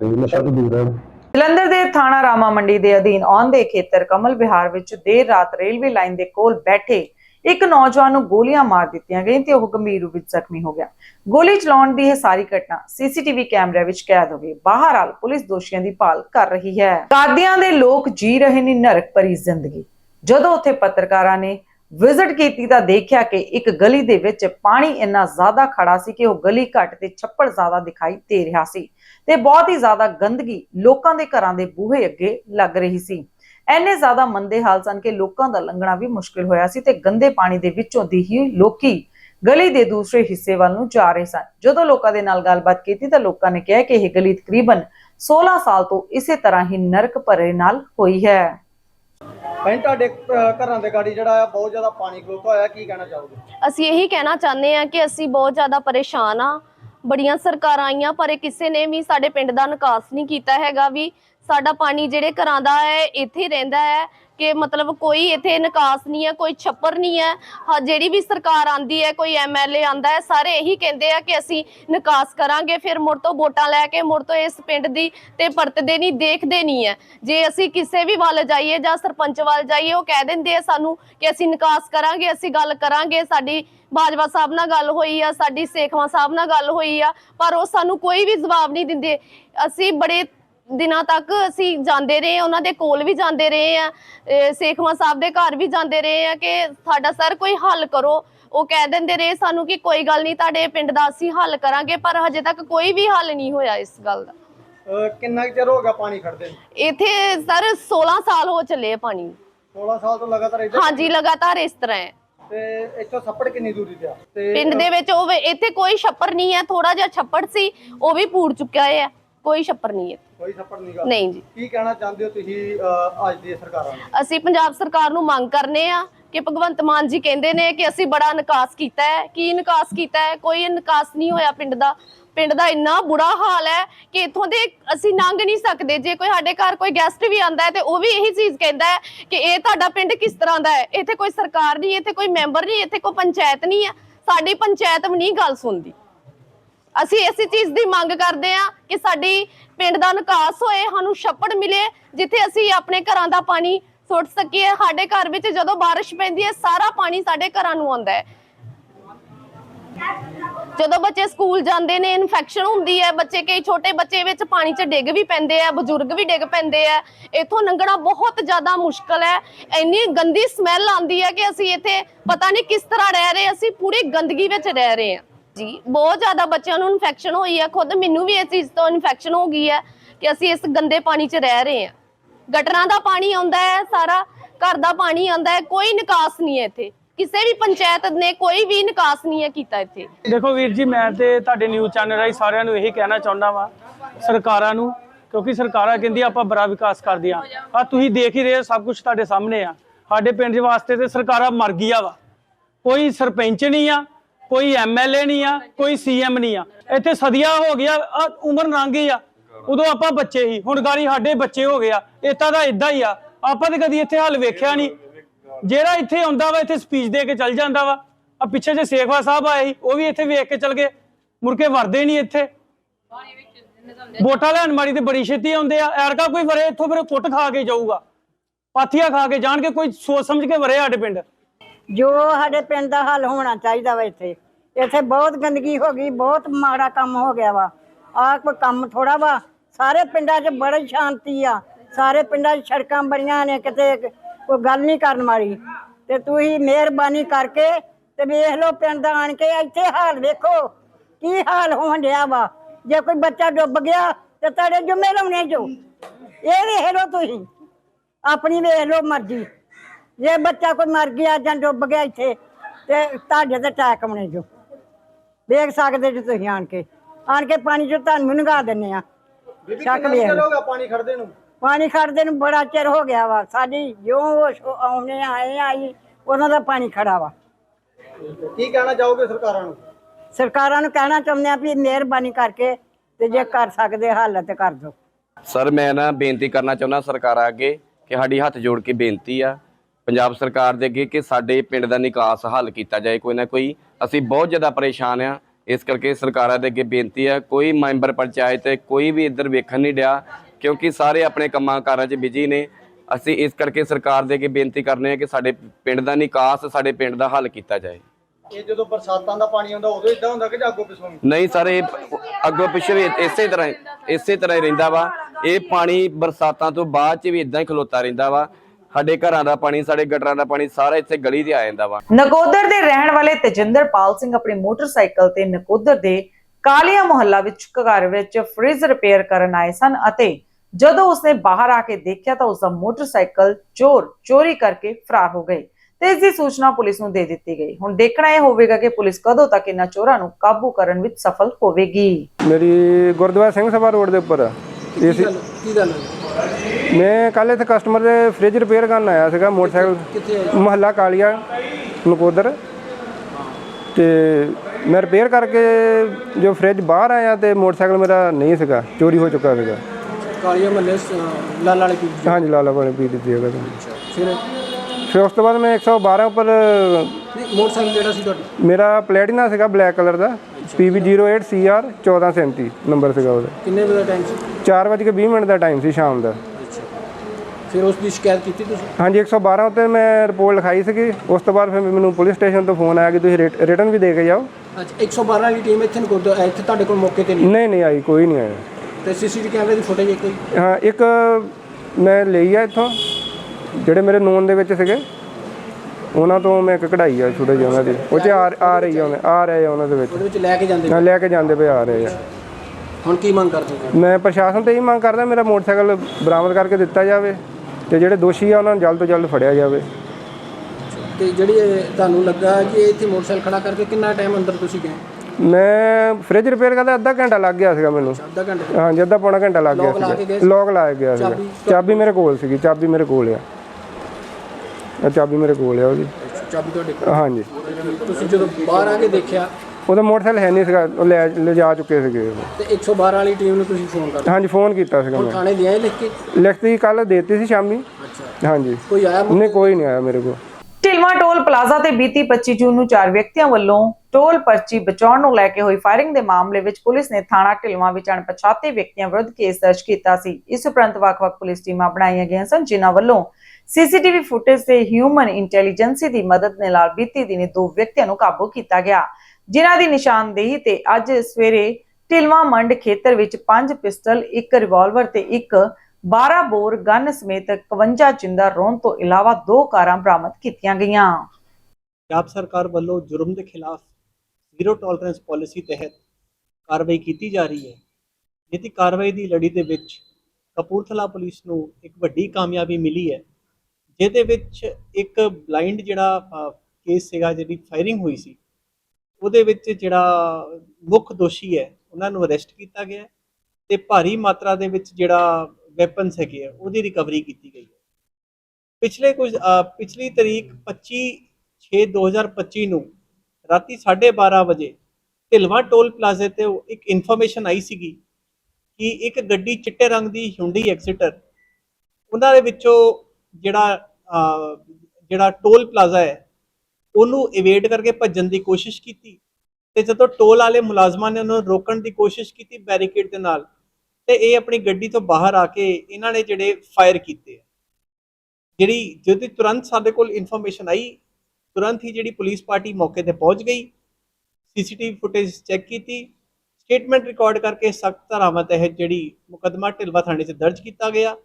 ਤੇ ਨਸ਼ਿਆਂ ਤੋਂ ਦੂਰ ਰਹਿਣ। ਜਲੰਧਰ ਦੇ ਥਾਣਾ ਰਾਮਾ ਮੰਡੀ ਦੇ ਅਧੀਨ ਆਉਂਦੇ ਖੇਤਰ ਕਮਲ ਵਿਹਾਰ ਵਿੱਚ ਦੇਰ ਰਾਤ ਰੇਲਵੇ ਲਾਈਨ ਦੇ ਕੋਲ ਬੈਠੇ ਇੱਕ ਨੌਜਵਾਨ ਨੂੰ ਗੋਲੀਆਂ ਮਾਰ ਦਿੱਤੀਆਂ ਗਈਆਂ ਤੇ ਉਹ ਗੰਭੀਰ ਰੂਪ ਵਿੱਚ ਜ਼ਖਮੀ ਹੋ ਗਿਆ। ਗੋਲੀ ਚਲਾਉਣ ਦੀ ਇਹ ਸਾਰੀ ਘਟਨਾ ਸੀਸੀਟੀਵੀ ਕੈਮਰੇ ਵਿੱਚ ਕੈਦ ਹੋ ਗਈ। ਬਾਹਰ ਆਲ ਪੁਲਿਸ ਦੋਸ਼ੀਆਂ ਦੀ ਭਾਲ ਕਰ ਰਹੀ ਹੈ। ਕਾਦੀਆਂ ਦੇ ਲੋਕ ਜੀ ਰਹੇ ਨੇ ਨਰਕ ਭਰੀ ਜ਼ਿੰਦਗੀ। ਜਦੋਂ ਉੱਥੇ ਪੱਤਰਕਾਰਾਂ ਨੇ ਵਿਜ਼ਿਟ ਕੀਤੀ ਤਾਂ ਦੇਖਿਆ ਕਿ ਇੱਕ ਗਲੀ ਦੇ ਵਿੱਚ ਪਾਣੀ ਇੰਨਾ ਜ਼ਿਆਦਾ ਖੜਾ ਸੀ ਕਿ ਉਹ ਗਲੀ ਘੱਟ ਤੇ ਛੱਪੜ ਜ਼ਿਆਦਾ ਦਿਖਾਈ ਦੇ ਰਿਹਾ ਸੀ ਤੇ ਬਹੁਤ ਹੀ ਜ਼ਿਆਦਾ ਗੰਦਗੀ ਲੋਕਾਂ ਦੇ ਘਰਾਂ ਦੇ ਬੂਹੇ ਅੱਗੇ ਲੱਗ ਰਹੀ ਸੀ। ਐਨੇ ਜ਼ਿਆਦਾ ਮੰਦੇ ਹਾਲ ਸਨ ਕਿ ਲੋਕਾਂ ਦਾ ਲੰਘਣਾ ਵੀ ਮੁਸ਼ਕਿਲ ਹੋਇਆ ਸੀ ਤੇ ਗੰਦੇ ਪਾਣੀ ਦੇ ਵਿੱਚੋਂ ਦੀ ਹੀ ਲੋਕੀ ਗਲੀ ਦੇ ਦੂਸਰੇ ਹਿੱਸੇ ਵੱਲ ਨੂੰ ਜਾ ਰਹੇ ਸਨ। ਜਦੋਂ ਲੋਕਾਂ ਦੇ ਨਾਲ ਗੱਲਬਾਤ ਕੀਤੀ ਤਾਂ ਲੋਕਾਂ ਨੇ ਕਿਹਾ ਕਿ ਇਹ ਗਲੀ ਤਕਰੀਬਨ 16 ਸਾਲ ਤੋਂ ਇਸੇ ਤਰ੍ਹਾਂ ਹੀ ਨਰਕ ਭਰੇ ਨਾਲ ਹੋਈ ਹੈ। ਭਾਈ ਤੁਹਾਡੇ ਅਹ, ਘਰਾਂ ਦੇ ਗਾੜੀ ਜਿਹੜਾ ਆ ਬਹੁਤ ਜ਼ਿਆਦਾ ਪਾਣੀ ਖਲੋਤਾ ਹੋਇਆ ਕੀ ਕਹਿਣਾ ਚਾਹੋਗੇ? ਅਸੀਂ ਇਹੀ ਕਹਿਣਾ ਚਾਹੁੰਦੇ ਹਾਂ ਕਿ ਅਸੀਂ ਬਹੁਤ ਜ਼ਿਆਦਾ ਪਰੇਸ਼ਾਨ ਆ ਬੜੀਆਂ ਸਰਕਾਰਾਂ ਆਈਆਂ ਪਰ ਇਹ ਕਿਸੇ ਨੇ ਵੀ ਸਾਡੇ ਪਿੰਡ ਦਾ ਨਿਕਾਸ ਨਹੀਂ ਕੀਤਾ ਹੈਗਾ ਵੀ ਸਾਡਾ ਪਾਣੀ ਜਿਹੜੇ ਘਰਾਂ ਦਾ ਹੈ ਇੱਥੇ ਹੀ ਰਹਿੰਦਾ ਹੈ। ਕਿ ਮਤਲਬ ਕੋਈ ਇੱਥੇ ਨਿਕਾਸ ਨਹੀਂ ਹੈ, ਕੋਈ ਛੱਪਰ ਨਹੀਂ ਹੈ। ਹਾਂ, ਜਿਹੜੀ ਵੀ ਸਰਕਾਰ ਆਂਦੀ ਹੈ, ਕੋਈ ਐਮਐਲਏ ਆਂਦਾ ਹੈ, ਸਾਰੇ ਇਹੀ ਕਹਿੰਦੇ ਆ ਕਿ ਅਸੀਂ ਨਿਕਾਸ ਕਰਾਂਗੇ। ਫਿਰ ਮੁੜ ਤੋਂ ਵੋਟਾਂ ਲੈ ਕੇ, ਮੁੜ ਤੋਂ ਇਸ ਪਿੰਡ ਦੀ ਤੇ ਪਰਤਦੇ ਨਹੀਂ, ਦੇਖਦੇ ਨਹੀਂ ਹੈ। ਜੇ ਅਸੀਂ ਕਿਸੇ ਵੀ ਵੱਲ ਜਾਈਏ ਜਾਂ ਸਰਪੰਚ ਵੱਲ ਜਾਈਏ, ਉਹ ਕਹਿ ਦਿੰਦੇ ਆ ਸਾਨੂੰ ਕਿ ਅਸੀਂ ਨਿਕਾਸ ਕਰਾਂਗੇ, ਅਸੀਂ ਗੱਲ ਕਰਾਂਗੇ। ਸਾਡੀ ਬਾਜਵਾ ਸਾਹਿਬ ਨਾਲ ਗੱਲ ਹੋਈ ਆ, ਸਾਡੀ ਸੇਖਵਾ ਸਾਹਿਬ ਨਾਲ ਗੱਲ ਹੋਈ ਆ, ਪਰ ਉਹ ਸਾਨੂੰ ਕੋਈ ਵੀ ਜਵਾਬ ਨਹੀਂ ਦਿੰਦੇ। ਅਸੀਂ ਬੜੇ ਦਿਨਾਂ ਤੱਕ ਅਸੀਂ ਜਾਂਦੇ ਰਹੇ ਉਹਨਾਂ ਦੇ ਕੋਲ ਵੀ ਜਾਂਦੇ ਰਹੇ ਆ ਸੇਖਵਾ ਸਾਹਿਬ ਦੇ ਘਰ ਵੀ ਜਾਂਦੇ ਰਹੇ ਆ ਕਿ ਸਾਡਾ ਸਰ ਕੋਈ ਹੱਲ ਕਰੋ। ਉਹ ਕਹਿ ਦਿੰਦੇ ਰਹੇ ਸਾਨੂੰ ਕਿ ਕੋਈ ਗੱਲ ਨਹੀਂ ਤੁਹਾਡੇ ਪਿੰਡ ਦਾ ਅਸੀਂ ਹੱਲ ਕਰਾਂਗੇ ਪਰ ਹਜੇ ਤੱਕ ਕੋਈ ਵੀ ਹੱਲ ਨਹੀਂ ਹੋਇਆ ਇਸ ਗੱਲ ਦਾ। ਕਿੰਨਾ ਚਿਰ ਹੋ ਗਿਆ ਪਾਣੀ ਖੜਦੇ? ਇੱਥੇ ਸਰ 16 ਸਾਲ ਹੋ ਚੱਲੇ ਆ ਪਾਣੀ। 16 ਸਾਲ ਤੋਂ ਲਗਾਤਾਰ ਇੱਧਰ ਹਾਂਜੀ ਲਗਾਤਾਰ ਇਸ ਤਰ੍ਹਾਂ ਹੈ। ਤੇ ਇੱਥੋਂ ਛੱਪੜ ਕਿੰਨੀ ਦੂਰੀ ਤੇ ਪਿੰਡ ਦੇ ਵਿੱਚ ਉਹ ਇੱਥੇ ਕੋਈ ਛੱਪਰ ਨਹੀਂ ਹੈ ਥੋੜਾ ਜਿਹਾ ਛੱਪੜ ਸੀ ਉਹ ਵੀ ਪੂੜ ਚੁੱਕਿਆ ਹੈ। ਕੋਈ ਛੱਪਰ ਨਹੀਂ ਹੈ ਕੋਈ ਛੱਪੜ ਨਹੀਂ ਗਾ ਨਹੀਂ ਜੀ। ਕੀ ਕਹਿਣਾ ਚਾਹੁੰਦੇ ਹੋ ਤੁਸੀਂ ਅਹ, ਅੱਜ ਦੀ ਸਰਕਾਰਾਂ ਨੂੰ? ਅਸੀਂ ਪੰਜਾਬ ਸਰਕਾਰ ਨੂੰ ਮੰਗ ਕਰਨੇ ਆ ਕਿ ਭਗਵੰਤ ਮਾਨ ਜੀ ਕਹਿੰਦੇ ਨੇ ਕਿ ਅਸੀਂ ਬੜਾ ਨਿਕਾਸ ਕੀਤਾ ਹੈ। ਕੀ ਨਿਕਾਸ ਕੀਤਾ ਹੈ? ਕੋਈ ਨਿਕਾਸ ਨਹੀਂ ਹੋਇਆ ਪਿੰਡ ਦਾ। ਪਿੰਡ ਦਾ ਇੰਨਾ ਬੁਰਾ ਹਾਲ ਹੈ ਕਿ ਇੱਥੋਂ ਦੇ ਅਸੀਂ ਲੰਘ ਨਹੀਂ ਸਕਦੇ। ਜੇ ਕੋਈ ਸਾਡੇ ਘਰ ਕੋਈ ਗੈਸਟ ਵੀ ਆਂਦਾ ਹੈ ਤੇ ਉਹ ਵੀ ਇਹੀ ਚੀਜ਼ ਕਹਿੰਦਾ ਹੈ ਕਿ ਇਹ ਤੁਹਾਡਾ ਪਿੰਡ ਕਿਸ ਤਰ੍ਹਾਂ ਦਾ ਹੈ? ਇੱਥੇ ਕੋਈ ਸਰਕਾਰ ਨਹੀਂ ਇੱਥੇ ਕੋਈ ਮੈਂਬਰ ਨਹੀਂ ਇੱਥੇ ਕੋਈ ਪੰਚਾਇਤ ਨਹੀਂ ਹੈ। ਸਾਡੀ ਪੰਚਾਇਤ ਵੀ ਨਹੀਂ ਗੱਲ ਸੁਣਦੀ। ਅਸੀਂ ਇਸੇ ਚੀਜ਼ ਦੀ ਮੰਗ ਕਰਦੇ ਆ ਕਿ ਸਾਡੀ ਪਿੰਡ ਦਾ ਨਿਕਾਸ ਹੋਏ, ਸਾਨੂੰ ਛੱਪੜ ਮਿਲੇ, ਜਿੱਥੇ ਅਸੀਂ ਆਪਣੇ ਘਰਾਂ ਦਾ ਪਾਣੀ ਸੁੱਟ ਸਕੀਏ। ਸਾਡੇ ਘਰ ਵਿੱਚ ਜਦੋਂ ਬਾਰਿਸ਼ ਪੈਂਦੀ ਹੈ, ਸਾਰਾ ਪਾਣੀ ਸਾਡੇ ਘਰਾਂ ਨੂੰ ਆਉਂਦਾ ਹੈ। ਜਦੋਂ ਬੱਚੇ ਸਕੂਲ ਜਾਂਦੇ ਨੇ ਇਨਫੈਕਸ਼ਨ ਹੁੰਦੀ ਹੈ, ਬੱਚੇ ਕਈ ਛੋਟੇ ਬੱਚੇ ਵਿੱਚ ਪਾਣੀ 'ਚ ਡਿੱਗ ਵੀ ਪੈਂਦੇ ਆ, ਬਜ਼ੁਰਗ ਵੀ ਡਿੱਗ ਪੈਂਦੇ ਆ। ਇੱਥੋਂ ਲੰਘਣਾ ਬਹੁਤ ਜ਼ਿਆਦਾ ਮੁਸ਼ਕਲ ਹੈ। ਇੰਨੀ ਗੰਦੀ ਸਮੈਲ ਆਉਂਦੀ ਹੈ ਕਿ ਅਸੀਂ ਇੱਥੇ ਪਤਾ ਨਹੀਂ ਕਿਸ ਤਰ੍ਹਾਂ ਰਹਿ ਰਹੇ ਅਸੀਂ ਪੂਰੀ ਗੰਦਗੀ ਵਿੱਚ ਰਹਿ ਰਹੇ ਹਾਂ। ਜੀ, ਬਹੁਤ ਜ਼ਿਆਦਾ ਬੱਚਿਆਂ ਨੂੰ ਇਨਫੈਕਸ਼ਨ ਹੋਈ ਹੈ ਖੁਦ ਮੈਨੂੰ ਵੀ ਇਸ ਚੀਜ਼ ਤੋਂ ਇਨਫੈਕਸ਼ਨ ਹੋ ਗਈ ਹੈ ਕਿ ਅਸੀਂ ਇਸ ਗੰਦੇ ਪਾਣੀ 'ਚ ਰਹਿ ਰਹੇ ਹਾਂ ਗਟਰਾਂ ਦਾ ਪਾਣੀ ਆਉਂਦਾ ਹੈ, ਸਾਰਾ ਘਰ ਦਾ ਪਾਣੀ ਆਉਂਦਾ ਹੈ, ਕੋਈ ਨਿਕਾਸ ਨਹੀਂ ਹੈ ਇੱਥੇ। ਕਿਸੇ ਵੀ ਪੰਚਾਇਤ ਨੇ ਕੋਈ ਵੀ ਨਿਕਾਸ ਨਹੀਂ ਹੈ ਕੀਤਾ ਇੱਥੇ। ਦੇਖੋ ਵੀਰ ਜੀ, ਮੈਂ ਤੇ ਤੁਹਾਡੇ ਨਿਊਜ਼ ਚੈਨਲ ਰਾਹੀਂ ਸਾਰਿਆਂ ਨੂੰ ਇਹੀ ਕਹਿਣਾ ਚਾਹੁੰਦਾ ਵਾਂ, ਸਰਕਾਰਾਂ ਨੂੰ, ਕਿਉਂਕਿ ਸਰਕਾਰਾਂ ਕਹਿੰਦੀ ਆਪਾਂ ਬੜਾ ਵਿਕਾਸ ਕਰਦੀਆਂ। ਆ ਤੁਸੀਂ ਦੇਖ ਹੀ ਰਹੇ ਹੋ, ਸਭ ਕੁਝ ਤੁਹਾਡੇ ਸਾਹਮਣੇ ਆ। ਸਾਡੇ ਪਿੰਡ ਦੇ ਵਾਸਤੇ ਤੇ ਸਰਕਾਰਾਂ ਮਰ ਗਈਆਂ ਵਾ। ਕੋਈ ਸਰਪੰਚ ਨਹੀਂ ਆ ਕੋਈ ਐਮਐਲਏ ਨਹੀਂ ਆ, ਕੋਈ ਸੀਐਮ ਨਹੀਂ ਆ। ਇੱਥੇ ਸਦੀਆਂ ਹੋ ਗਿਆ ਆਹ ਉਮਰ ਲੰਘ ਆ। ਉਦੋਂ ਆਪਾਂ ਬੱਚੇ ਹੀ ਹੁਣ ਗਾੜੀ ਸਾਡੇ ਬੱਚੇ ਹੋ ਗਏ ਆ। ਇਤਾਂ ਦਾ ਇਦਾਂ ਹੀ ਆ। ਆਪਾਂ ਤੇ ਕਦੀ ਇੱਥੇ ਹੱਲ ਵੇਖਿਆ ਨਹੀਂ। ਜਿਹੜਾ ਇੱਥੇ ਆਉਂਦਾ ਵਾ, ਇੱਥੇ ਸਪੀਚ ਦੇ ਕੇ ਚੱਲ ਜਾਂਦਾ ਵਾ। ਆ ਪਿੱਛੇ ਜੇ ਸੇਖਵਾ ਸਾਹਿਬ ਆਏ ਸੀ, ਉਹ ਵੀ ਇੱਥੇ ਵੇਖ ਕੇ ਚੱਲ ਗਏ। ਮੁੜਕੇ ਵਰਦੇ ਨਹੀਂ ਇੱਥੇ। ਵੋਟਾਂ ਲੈਣ ਮਾਰੀ ਤੇ ਬੜੀ ਛੇਤੀ ਆਉਂਦੇ ਆ। ਐਰਕਾ ਕੋਈ ਵਰੇ ਇੱਥੋਂ ਫਿਰ ਕੁੱਟ ਖਾ ਕੇ ਜਾਊਗਾ। ਪਾਥੀਆਂ ਖਾ ਕੇ ਜਾਣ ਕੇ ਕੋਈ ਸੋਚ ਸਮਝ ਕੇ ਵਰੇ ਸਾਡੇ ਪਿੰਡ। ਜੋ ਸਾਡੇ ਪਿੰਡ ਦਾ ਹੱਲ ਹੋਣਾ ਚਾਹੀਦਾ ਵਾ ਇੱਥੇ। ਇੱਥੇ ਬਹੁਤ ਗੰਦਗੀ ਹੋ ਗਈ, ਬਹੁਤ ਮਾੜਾ ਕੰਮ ਹੋ ਗਿਆ ਵਾ। ਆਹ ਕੋਈ ਕੰਮ ਥੋੜਾ ਵਾ, ਸਾਰੇ ਪਿੰਡਾਂ 'ਚ ਬੜੀ ਸ਼ਾਂਤੀ ਆ। ਸਾਰੇ ਪਿੰਡਾਂ 'ਚ ਸੜਕਾਂ ਬੜੀਆਂ ਨੇ, ਕਿਤੇ ਕੋਈ ਗੱਲ ਨਹੀਂ ਕਰਨ ਵਾਲੀ। ਤੇ ਤੁਸੀਂ ਮਿਹਰਬਾਨੀ ਕਰਕੇ ਤੇ ਵੇਖ ਲਓ ਪਿੰਡ ਦਾ ਆਣ ਕੇ ਇੱਥੇ ਹਾਲ ਵੇਖੋ, ਕੀ ਹਾਲ ਹੋਣ ਡਿਆ ਵਾ। ਜੇ ਕੋਈ ਬੱਚਾ ਡੁੱਬ ਗਿਆ ਤੇ ਤੁਹਾਡੇ ਜੁਮੇ ਲਾਉਣੇ ਜੋ। ਇਹ ਵੇਖ ਲਓ ਤੁਸੀਂ, ਆਪਣੀ ਵੇਖ ਲਓ ਮਰਜ਼ੀ। ਜੇ ਬੱਚਾ ਕੋਈ ਮਰ ਗਿਆ ਜਾਂ ਡੁੱਬ ਗਿਆ ਇੱਥੇ ਤੇ ਤੁਹਾਡੇ ਤੇ ਅਟੈਕ ਆਉਣੇ ਜੋ। ਵੇਖ ਸਕਦੇ ਜੇ ਤੁਸੀਂ ਆਣ ਕੇ। ਆਣ ਕੇ ਪਾਣੀ ਚੋਂ ਤੁਹਾਨੂੰ ਨੰਗਾ ਦਿੰਨੇ ਆ। ਬੀਬੀ ਸ਼ੱਕ ਕਿੰਨਾ ਚਿਰ। ਹੋ ਗਿਆ ਪਾਣੀ ਖੜਦੇ ਨੂੰ? ਪਾਣੀ ਖੜਦੇ ਨੂੰ ਬੜਾ ਚਿਰ ਹੋ ਗਿਆ ਵਾ। ਸਾਡੀ ਜਿਉਂ ਹੋਸ਼ ਆਉਣੇ ਆਏ ਆਈ ਉਹਨਾਂ ਦਾ ਪਾਣੀ ਖੜਾ ਵਾ। ਕੀ ਕਹਿਣਾ ਚਾਹੋਗੇ ਸਰਕਾਰਾਂ ਨੂੰ? ਸਰਕਾਰਾਂ ਨੂੰ ਕਹਿਣਾ ਚਾਹੁੰਦੇ ਆ ਵੀ ਮਿਹਰਬਾਨੀ ਕਰਕੇ ਤੇ ਜੇ ਕਰ ਸਕਦੇ ਹੱਲ ਤੇ ਕਰ ਦਿਓ। ਸਰ ਮੈਂ ਨਾ ਬੇਨਤੀ ਕਰਨਾ ਚਾਹੁੰਦਾ ਸਰਕਾਰਾਂ ਅੱਗੇ ਕਿ ਸਾਡੀ ਹੱਥ ਜੋੜ ਕੇ ਬੇਨਤੀ ਆ ਪੰਜਾਬ ਸਰਕਾਰ ਦੇ ਅੱਗੇ ਕਿ ਸਾਡੇ ਪਿੰਡ ਦਾ ਨਿਕਾਸ ਹੱਲ ਕੀਤਾ ਜਾਏ ਕੋਈ ਨਾ ਕੋਈ ਅਸੀਂ ਬਹੁਤ ਜ਼ਿਆਦਾ ਪਰੇਸ਼ਾਨ ਆ ਇਸ ਕਰਕੇ ਸਰਕਾਰਾਂ ਦੇ ਅੱਗੇ ਬੇਨਤੀ ਆ ਕੋਈ ਮੈਂਬਰ ਪੰਚਾਇਤ ਕੋਈ ਵੀ ਇੱਧਰ ਵੇਖਣ ਨਹੀਂ ਡਿਆ ਕਿਉਂਕਿ ਸਾਰੇ ਆਪਣੇ ਕੰਮਾਂ ਕਾਰਾਂ 'ਚ ਬਿਜ਼ੀ ਨੇ। ਅਸੀਂ ਇਸ ਕਰਕੇ ਸਰਕਾਰ ਦੇ ਅੱਗੇ ਬੇਨਤੀ ਕਰਨੇ ਆ ਕਿ ਸਾਡੇ ਪਿੰਡ ਦਾ ਨਿਕਾਸ ਸਾਡੇ ਪਿੰਡ ਦਾ ਹੱਲ ਕੀਤਾ ਜਾਏ। ਇਹ ਜਦੋਂ ਬਰਸਾਤਾਂ ਦਾ ਪਾਣੀ ਆਉਂਦਾ ਉਦੋਂ ਇਦਾਂ ਹੁੰਦਾ ਕਿ ਜਾਗੋ ਪਿਛੋਂ? ਨਹੀਂ ਸਰ ਇਹ ਅੱਗੋਂ ਪਿੱਛੇ ਵੀ ਇਸੇ ਤਰ੍ਹਾਂ ਇਸੇ ਤਰ੍ਹਾਂ ਹੀ ਰਹਿੰਦਾ ਵਾ। ਇਹ ਪਾਣੀ ਬਰਸਾਤਾਂ ਤੋਂ ਬਾਅਦ ਚ ਵੀ ਇਦਾਂ ਹੀ ਖਲੋਤਾ ਰਹਿੰਦਾ ਵਾ। ਸਾਡੇ ਘਰਾਂ ਦਾ ਪਾਣੀ ਸਾਡੇ ਗਟਰਾਂ ਦਾ ਪਾਣੀ ਸਾਰਾ ਇੱਥੇ ਗਲੀ 'ਤੇ ਆ ਜਾਂਦਾ ਵਾ। ਨਕੋਦਰ ਦੇ ਰਹਿਣ ਵਾਲੇ ਤੇਜਿੰਦਰਪਾਲ ਸਿੰਘ ਆਪਣੀ ਮੋਟਰਸਾਈਕਲ ਤੇ ਨਕੋਦਰ ਦੇ ਕਾਲੀਆ ਮੁਹੱਲਾ ਵਿੱਚ ਘਰ ਵਿੱਚ ਫ੍ਰਿਜ ਰਿਪੇਅਰ ਕਰਨ ਆਏ ਸਨ ਅਤੇ ਜਦੋਂ ਉਸਨੇ ਬਾਹਰ ਆ ਕੇ ਦੇਖਿਆ ਤਾਂ ਉਸਦਾ ਮੋਟਰਸਾਈਕਲ ਚੋਰ ਚੋਰੀ ਕਰਕੇ ਫਰਾਰ ਹੋ ਗਏ ਤੇ ਇਸ ਦੀ ਸੂਚਨਾ ਪੁਲਿਸ ਨੂੰ ਦੇ ਦਿੱਤੀ ਗਈ। ਹੁਣ ਦੇਖਣਾ ਇਹ ਹੋਵੇਗਾ ਕਿ ਪੁਲਿਸ ਕਦੋਂ ਤੱਕ ਇਹਨਾਂ ਚੋਰਾਂ ਨੂੰ ਕਾਬੂ ਕਰਨ ਵਿੱਚ ਸਫਲ ਹੋਵੇਗੀ। ਮੇਰੀ ਗੁਰਦੁਆਰਾ ਸਿੰਘ ਸਭਾ ਰੋਡ ਦੇ ਉੱਪਰ ਕੀ ਗੱਲ ਮੈਂ ਕੱਲ ਇੱਥੇ ਕਸਟਮਰ ਦੇ ਫ੍ਰਿਜ ਰਿਪੇਅਰ ਕਰਨ ਆਇਆ ਸੀਗਾ ਮੋਟਰਸਾਈਕਲ ਮੁਹੱਲਾ ਕਾਲੀਆ ਨਕੋਦਰ। ਤੇ ਮੈਂ ਰਿਪੇਅਰ ਕਰਕੇ ਜੋ ਫ੍ਰਿਜ ਬਾਹਰ ਆਇਆ ਤੇ ਮੋਟਰਸਾਈਕਲ ਮੇਰਾ ਨਹੀਂ ਸੀਗਾ ਚੋਰੀ ਹੋ ਚੁੱਕਾ ਸੀਗਾ। ਕਾਲੀਆ ਮੱਲੇ ਲਾਲ ਵਾਲੇ ਕੀ ਹਾਂਜੀ ਲਾਲਾ ਪਾਣੀ ਪੀ ਦਿੱਤੀ ਹੈਗਾ ਫਿਰ? ਉਸ ਤੋਂ ਬਾਅਦ ਮੈਂ 112 ਉੱਪਰ ਮੋਟਰਸਾਈਕਲ ਜਿਹੜਾ ਸੀ ਤੁਹਾਡਾ? ਮੇਰਾ ਪਲੈਟੀਨਾ ਸੀਗਾ ਬਲੈਕ ਕਲਰ ਦਾ PB08CR 1437 ਨੰਬਰ ਸੀਗਾ ਉਹਦਾ। ਕਿੰਨੇ ਵਜੇ ਦਾ ਟਾਈਮ ਸੀ? 4:20 ਮਿੰਟ ਦਾ ਟਾਈਮ ਸੀ ਸ਼ਾਮ ਦਾ। ਫਿਰ ਉਸ ਦੀ ਸ਼ਿਕਾਇਤ ਕੀਤੀ ਤੁਸੀਂ? ਹਾਂਜੀ 112 ਉੱਤੇ ਮੈਂ ਰਿਪੋਰਟ ਲਿਖਾਈ ਸੀਗੀ। ਉਸ ਤੋਂ ਬਾਅਦ ਫਿਰ ਮੈਨੂੰ ਪੁਲਿਸ ਸਟੇਸ਼ਨ ਤੋਂ ਫੋਨ ਆਇਆ ਕਿ ਤੁਸੀਂ ਰਿਟਰਨ ਵੀ ਦੇ ਕੇ ਜਾਓ। ਅੱਛਾ 112 ਵਾਲੀ ਟੀਮ ਇੱਥੇ ਨਕੋਦ ਇੱਥੇ ਤੁਹਾਡੇ ਕੋਲ ਮੌਕੇ ਤੇ ਨਹੀਂ? ਨਹੀਂ ਨਹੀਂ ਆਈ ਕੋਈ ਨਹੀਂ ਆਇਆ। ਤੇ ਸੀਸੀਟੀਵੀ ਕੈਮਰੇ ਦੀ ਫੁਟੇਜ ਇੱਕ? ਹਾਂ ਇੱਕ ਮੈਂ ਲਈ ਆ ਇੱਥੋਂ ਜਿਹੜੇ ਮੇਰੇ ਨੋਨ ਦੇ ਵਿੱਚ ਸੀਗੇ। ਉਹਨਾਂ ਤੋਂ ਮੈਂ ਇੱਕ ਕਢਾਈ ਆ ਛੋਟੇ ਜਿਹੇ ਉਹਨਾਂ ਦੀ। ਉਹ 'ਚ ਆ ਆ ਰਹੀ ਆ ਉਹਨੇ ਆ ਰਹੇ ਆ ਉਹਨਾਂ ਦੇ ਵਿੱਚ। ਉਹਦੇ ਵਿੱਚ ਲੈ ਕੇ ਜਾਂਦੇ ਨਾਲ ਲੈ ਕੇ ਜਾਂਦੇ ਪਏ ਆ ਰਹੇ ਆ। ਹੁਣ ਕੀ ਮੰਗ ਕਰਦੇ ਹੋ? ਮੈਂ ਪ੍ਰਸ਼ਾਸਨ ਤੇ ਇਹ ਮੰਗ ਕਰਦਾ ਮੇਰਾ ਮੋਟਰਸਾਈਕਲ ਬਰਾਮਦ ਕਰਕੇ ਦਿੱਤਾ ਜਾਵੇ। ਤੇ ਜਿਹੜੇ ਦੋਸ਼ੀ ਆ ਉਹਨਾਂ ਨੂੰ ਜਲਦ ਤੋਂ ਜਲਦ ਫੜਿਆ ਜਾਵੇ। ਤੇ ਜਿਹੜੀ ਇਹ ਤੁਹਾਨੂੰ ਲੱਗਾ ਕਿ ਇੱਥੇ ਮੋਟਰਸਾਈਕਲ ਖੜਾ ਕਰਕੇ ਕਿੰਨਾ ਟਾਈਮ ਅੰਦਰ ਤੁਸੀਂ ਗਏ? ਮੈਂ ਫ੍ਰਿਜ ਰਿਪੇਅਰ ਕਰਦਾ ਅੱਧਾ ਘੰਟਾ ਲੱਗ ਗਿਆ ਸੀਗਾ ਮੈਨੂੰ। ਅੱਧਾ ਘੰਟਾ। ਹਾਂਜੀ ਅੱਧਾ ਪੌਣਾ ਘੰਟਾ ਲੱਗ ਗਿਆ Lock ਲਾ ਕੇ ਗਏ ਸੀਗਾ ਸੀ? ਲੌਕ ਲਾ ਕੇ ਗਿਆ ਸੀਗਾ। ਚਾਬੀ? ਚਾਬੀ ਮੇਰੇ ਕੋਲ ਸੀਗੀ ਚਾਬੀ ਮੇਰੇ ਕੋਲ ਆ। ਇਹ ਚਾਬੀ ਮੇਰੇ ਕੋਲ ਆ ਉਹਦੀ। ਚਾਬੀ ਤੁਹਾਡੇ ਕੋਲ? ਹਾਂਜੀ। ਤੁਸੀਂ ਜਦੋਂ ਬਾਹਰ ਆ ਕੇ ਦੇਖਿਆ ਉਹਦਾ ਮੋਟਰਸਾਈਕਲ ਹੈ ਨਹੀਂ ਸੀਗਾ ਉਹ ਲੈ ਲਿਜਾ ਚੁੱਕੇ ਸੀਗੇ। ਉਹ। ਤੇ 112 ਵਾਲੀ ਟੀਮ ਨੂੰ ਤੁਸੀਂ ਫੋਨ ਕਰ ਹਾਂਜੀ ਫੋਨ ਕੀਤਾ ਸੀਗਾ ਮੈਂ। ਥਾਣੇ ਲਿਆਏ ਲਿਖ ਕੇ? ਲਿਖਤੀ ਕੱਲ ਦੇਤੀ ਸੀ ਸ਼ਾਮੀ। ਅੱਛਾ। ਹਾਂਜੀ। ਕੋਈ ਆਇਆ ਨਹੀਂ ਕੋਈ ਨਹੀਂ ਆਇਆ ਮੇਰੇ ਕੋਲ। ਢਿਲਵਾ ਟੋਲ ਪਲਾਜ਼ਾ ਤੇ ਬੀਤੀ 25 ਜੂਨ ਨੂੰ ਚਾਰ ਵਿਅਕਤੀਆਂ ਵੱਲੋਂ ਟੋਲ ਪਰਚੀ ਬਚਾਉਣ ਨੂੰ ਲੈ ਕੇ ਹੋਈ ਫਾਇਰਿੰਗ ਦੇ ਮਾਮਲੇ ਵਿੱਚ ਪੁਲਿਸ ਨੇ ਥਾਣਾ ਢਿਲਵਾ ਵਿੱਚ ਅਣਪਛਾਤੇ ਵਿਅਕਤੀਆਂ ਵਿਰੁੱਧ ਕੇਸ ਦਰਜ ਕੀਤਾ ਸੀ। ਇਸ ਉਪਰੰਤ ਵੱਖ-ਵੱਖ ਪੁਲਿਸ ਟੀਮਾਂ ਬਣਾਈਆਂ ਗਈਆਂ ਸਨ ਜਿਨ੍ਹਾਂ ਵੱਲੋਂ ਸੀਸੀਟੀਵੀ ਫੁਟੇਜ ਤੇ ਹਿਊਮਨ ਇੰਟੈਲੀਜੈਂਸੀ ਦੀ ਮਦਦ ਦੇ ਨਾਲ ਬੀਤੀ ਦਿਨੀ ਦੋ ਵਿਅਕਤੀਆਂ ਨੂੰ ਕਾਬੂ ਕੀਤਾ ਗਿਆ। ਜਿਨ੍ਹਾਂ ਦੀ ਨਿਸ਼ਾਨਦੇਹੀ ਤੇ ਅੱਜ ਸਵੇਰੇ ਢਿਲਵਾ ਮੰਡ ਖੇਤਰ ਵਿੱਚ ਪੰਜ ਪਿਸਟਲ, ਇੱਕ ਰਿਵਾਲਵਰ ਤੇ ਇੱਕ 12 ਬੋਰ ਗਨ ਸਮੇਤ 51 ਜਿੰਦਾ ਰੋਨ ਤੋਂ ਇਲਾਵਾ ਦੋ ਕਾਰਾਂ ਬਰਾਮਦ ਕੀਤੀਆਂ ਗਈਆਂ। ਪੰਜਾਬ ਸਰਕਾਰ ਵੱਲੋਂ ਜੁਰਮ ਦੇ ਖਿਲਾਫ ਜ਼ੀਰੋ ਟੋਲਰੈਂਸ ਪਾਲਿਸੀ ਤਹਿਤ ਕਾਰਵਾਈ ਕੀਤੀ ਜਾ ਰਹੀ ਹੈ। ਜਿਹਦੀ ਕਾਰਵਾਈ ਦੀ ਲੜੀ ਦੇ ਵਿੱਚ ਕਪੂਰਥਲਾ ਪੁਲਿਸ ਨੂੰ ਇੱਕ ਵੱਡੀ ਕਾਮਯਾਬੀ ਮਿਲੀ ਹੈ, ਜਿਹਦੇ ਵਿੱਚ ਇੱਕ ਬਲਾਈਂਡ ਜਿਹੜਾ ਕੇਸ ਸੀਗਾ ਜਿਹੜੀ ਫਾਇਰਿੰਗ ਹੋਈ ਸੀ। ਉਹਦੇ ਵਿੱਚ ਜਿਹੜਾ ਮੁੱਖ ਦੋਸ਼ੀ ਹੈ, ਉਹਨਾਂ ਨੂੰ ਅਰੈਸਟ ਕੀਤਾ ਗਿਆ ਹੈ ਤੇ ਭਾਰੀ ਮਾਤਰਾ ਦੇ ਵਿੱਚ ਜਿਹੜਾ ਵੈਪਨਸ ਹੈਗੇ ਆ, ਉਹਦੀ ਰਿਕਵਰੀ ਕੀਤੀ ਗਈ ਹੈ। ਪਿਛਲੇ ਕੁਝ ਪਿਛਲੀ ਤਰੀਕ 25 6 2025 ਨੂੰ ਰਾਤੀ 12:30 ਵਜੇ ਢਿਲਵਾ ਟੋਲ ਪਲਾਜ਼ੇ ਤੇ ਇੱਕ ਇਨਫੋਰਮੇਸ਼ਨ ਆਈ ਸੀਗੀ ਕਿ ਇੱਕ ਗੱਡੀ ਚਿੱਟੇ ਰੰਗ ਦੀ ਹੁੰਡੀ ਐਕਸਿਟਰ ਉਹਨਾਂ ਦੇ ਵਿੱਚੋਂ ਜਿਹੜਾ ਜਿਹੜਾ ਟੋਲ ਪਲਾਜ਼ਾ ਹੈ ਉਹਨੂੰ ਇਵੇਟ ਕਰਕੇ ਭੱਜਣ ਦੀ ਕੋਸ਼ਿਸ਼ ਕੀਤੀ ਤੇ ਜਦੋਂ ਟੋਲ ਵਾਲੇ ਮੁਲਾਜ਼ਮਾਂ ਨੇ ਉਹਨਾਂ ਨੂੰ ਰੋਕਣ ਦੀ ਕੋਸ਼ਿਸ਼ ਕੀਤੀ ਬੈਰੀਕੇਡ ਦੇ ਨਾਲ, ਤੇ ਇਹ ਆਪਣੀ ਗੱਡੀ ਤੋਂ ਬਾਹਰ ਆ ਕੇ ਇਹਨਾਂ ਨੇ ਜਿਹੜੇ ਫਾਇਰ ਕੀਤੇ ਆ। ਜਿਹੜੀ, ਜਿਹਦੀ ਤੁਰੰਤ ਸਾਡੇ ਕੋਲ ਇਨਫੋਰਮੇਸ਼ਨ ਆਈ, ਤੁਰੰਤ ਹੀ ਜਿਹੜੀ ਪੁਲਿਸ ਪਾਰਟੀ ਮੌਕੇ ਤੇ ਪਹੁੰਚ ਗਈ ਸੀਸੀਟੀਵੀ ਫੁਟੇਜ ਚੈੱਕ ਕੀਤੀ ਸਟੇਟਮੈਂਟ ਰਿਕਾਰਡ ਕਰਕੇ ਸਖਤ ਧਾਰਾਵਾਂ ਤਹਿਤ ਜਿਹੜੀ ਮੁਕੱਦਮਾ ਢਿਲਵਾ ਥਾਣੇ 'ਚ ਦਰਜ ਕੀਤਾ ਗਿਆ।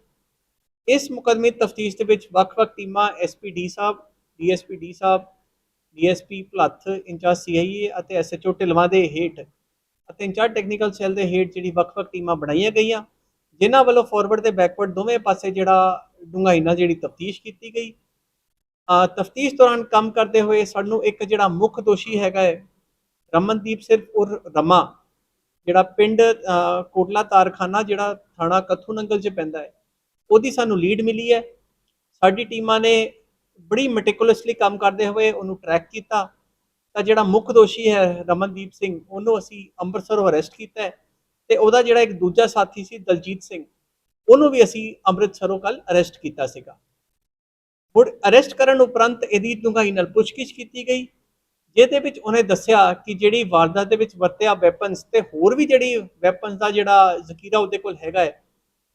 ਇਸ ਮੁਕੱਦਮੇ ਤਫਤੀਸ਼ ਦੇ ਵਿੱਚ ਵੱਖ-ਵੱਖ ਟੀਮਾਂ ਐਸਪੀਡੀ ਸਾਹਿਬ ਡੀਐਸਪੀਡੀ ਸਾਹਿਬ ਡੀਐਸਪੀ ਭਲੱਥ ਇੰਚਾਰਜ ਸੀਆਈਏ ਅਤੇ ਐਸਐਚਓ ਢਿਲਵਾ ਦੇ ਹੇਠ ਅਤੇ ਇੰਚਾਰਜ ਟੈਕਨੀਕਲ ਸੈੱਲ ਦੇ ਹੇਠ ਜਿਹੜੀ ਵੱਖ-ਵੱਖ ਟੀਮਾਂ ਬਣਾਈਆਂ ਗਈਆਂ, ਜਿਨ੍ਹਾਂ ਵੱਲੋਂ ਫਾਰਵਰਡ ਤੇ ਬੈਕਵਰਡ ਦੋਵੇਂ ਪਾਸੇ ਜਿਹੜਾ ਡੂੰਘਾਈ ਨਾਲ ਜਿਹੜੀ ਤਫਤੀਸ਼ ਕੀਤੀ ਗਈ। ਤਫਤੀਸ਼ ਦੌਰਾਨ ਕੰਮ ਕਰਦੇ ਹੋਏ ਸਾਨੂੰ ਇੱਕ ਜਿਹੜਾ ਮੁੱਖ ਦੋਸ਼ੀ ਹੈਗਾ ਹੈ, ਰਮਨਦੀਪ ਸਿਰਫ ਉਰ ਰਮਾ, ਜਿਹੜਾ ਪਿੰਡ ਕੋਟਲਾ ਤਾਰਖਾਨਾ ਜਿਹੜਾ ਥਾਣਾ ਕਥੂ ਨੰਗਲ 'ਚ ਪੈਂਦਾ ਹੈ, ਉਹਦੀ ਸਾਨੂੰ ਲੀਡ ਮਿਲੀ ਹੈ। ਸਾਡੀ ਟੀਮਾਂ ਨੇ ਬੜੀ ਮੈਟੀਕੂਲਸਲੀ ਕੰਮ ਕਰਦੇ ਹੋਏ ਉਹਨੂੰ ਟਰੈਕ ਕੀਤਾ। ਤਾਂ ਜਿਹੜਾ ਮੁੱਖ ਦੋਸ਼ੀ ਹੈ ਰਮਨਦੀਪ ਸਿੰਘ, ਉਹਨੂੰ ਅਸੀਂ ਅੰਮ੍ਰਿਤਸਰੋਂ ਅਰੈਸਟ ਕੀਤਾ ਹੈ। ਤੇ ਉਹਦਾ ਜਿਹੜਾ ਇੱਕ ਦੂਜਾ ਸਾਥੀ ਸੀ ਦਲਜੀਤ ਸਿੰਘ, ਉਹਨੂੰ ਵੀ ਅਸੀਂ ਅੰਮ੍ਰਿਤਸਰੋਂ ਕੱਲ ਅਰੈਸਟ ਕੀਤਾ ਸੀਗਾ। ਹੁਣ ਅਰੈਸਟ ਕਰਨ ਉਪਰੰਤ ਇਹਦੀ ਡੂੰਘਾਈ ਨਾਲ ਪੁੱਛਗਿੱਛ ਕੀਤੀ ਗਈ। ਜਿਹਦੇ ਵਿੱਚ ਉਹਨੇ ਦੱਸਿਆ ਕਿ ਜਿਹੜੀ ਵਾਰਦਾਤ ਦੇ ਵਿੱਚ ਵਰਤਿਆ ਵੈਪਨਸ ਤੇ ਹੋਰ ਵੀ ਜਿਹੜੀ ਵੈਪਨਸ ਦਾ ਜਿਹੜਾ ਜ਼ਖੀਰਾ ਉਹਦੇ ਕੋਲ ਹੈਗਾ ਹੈ,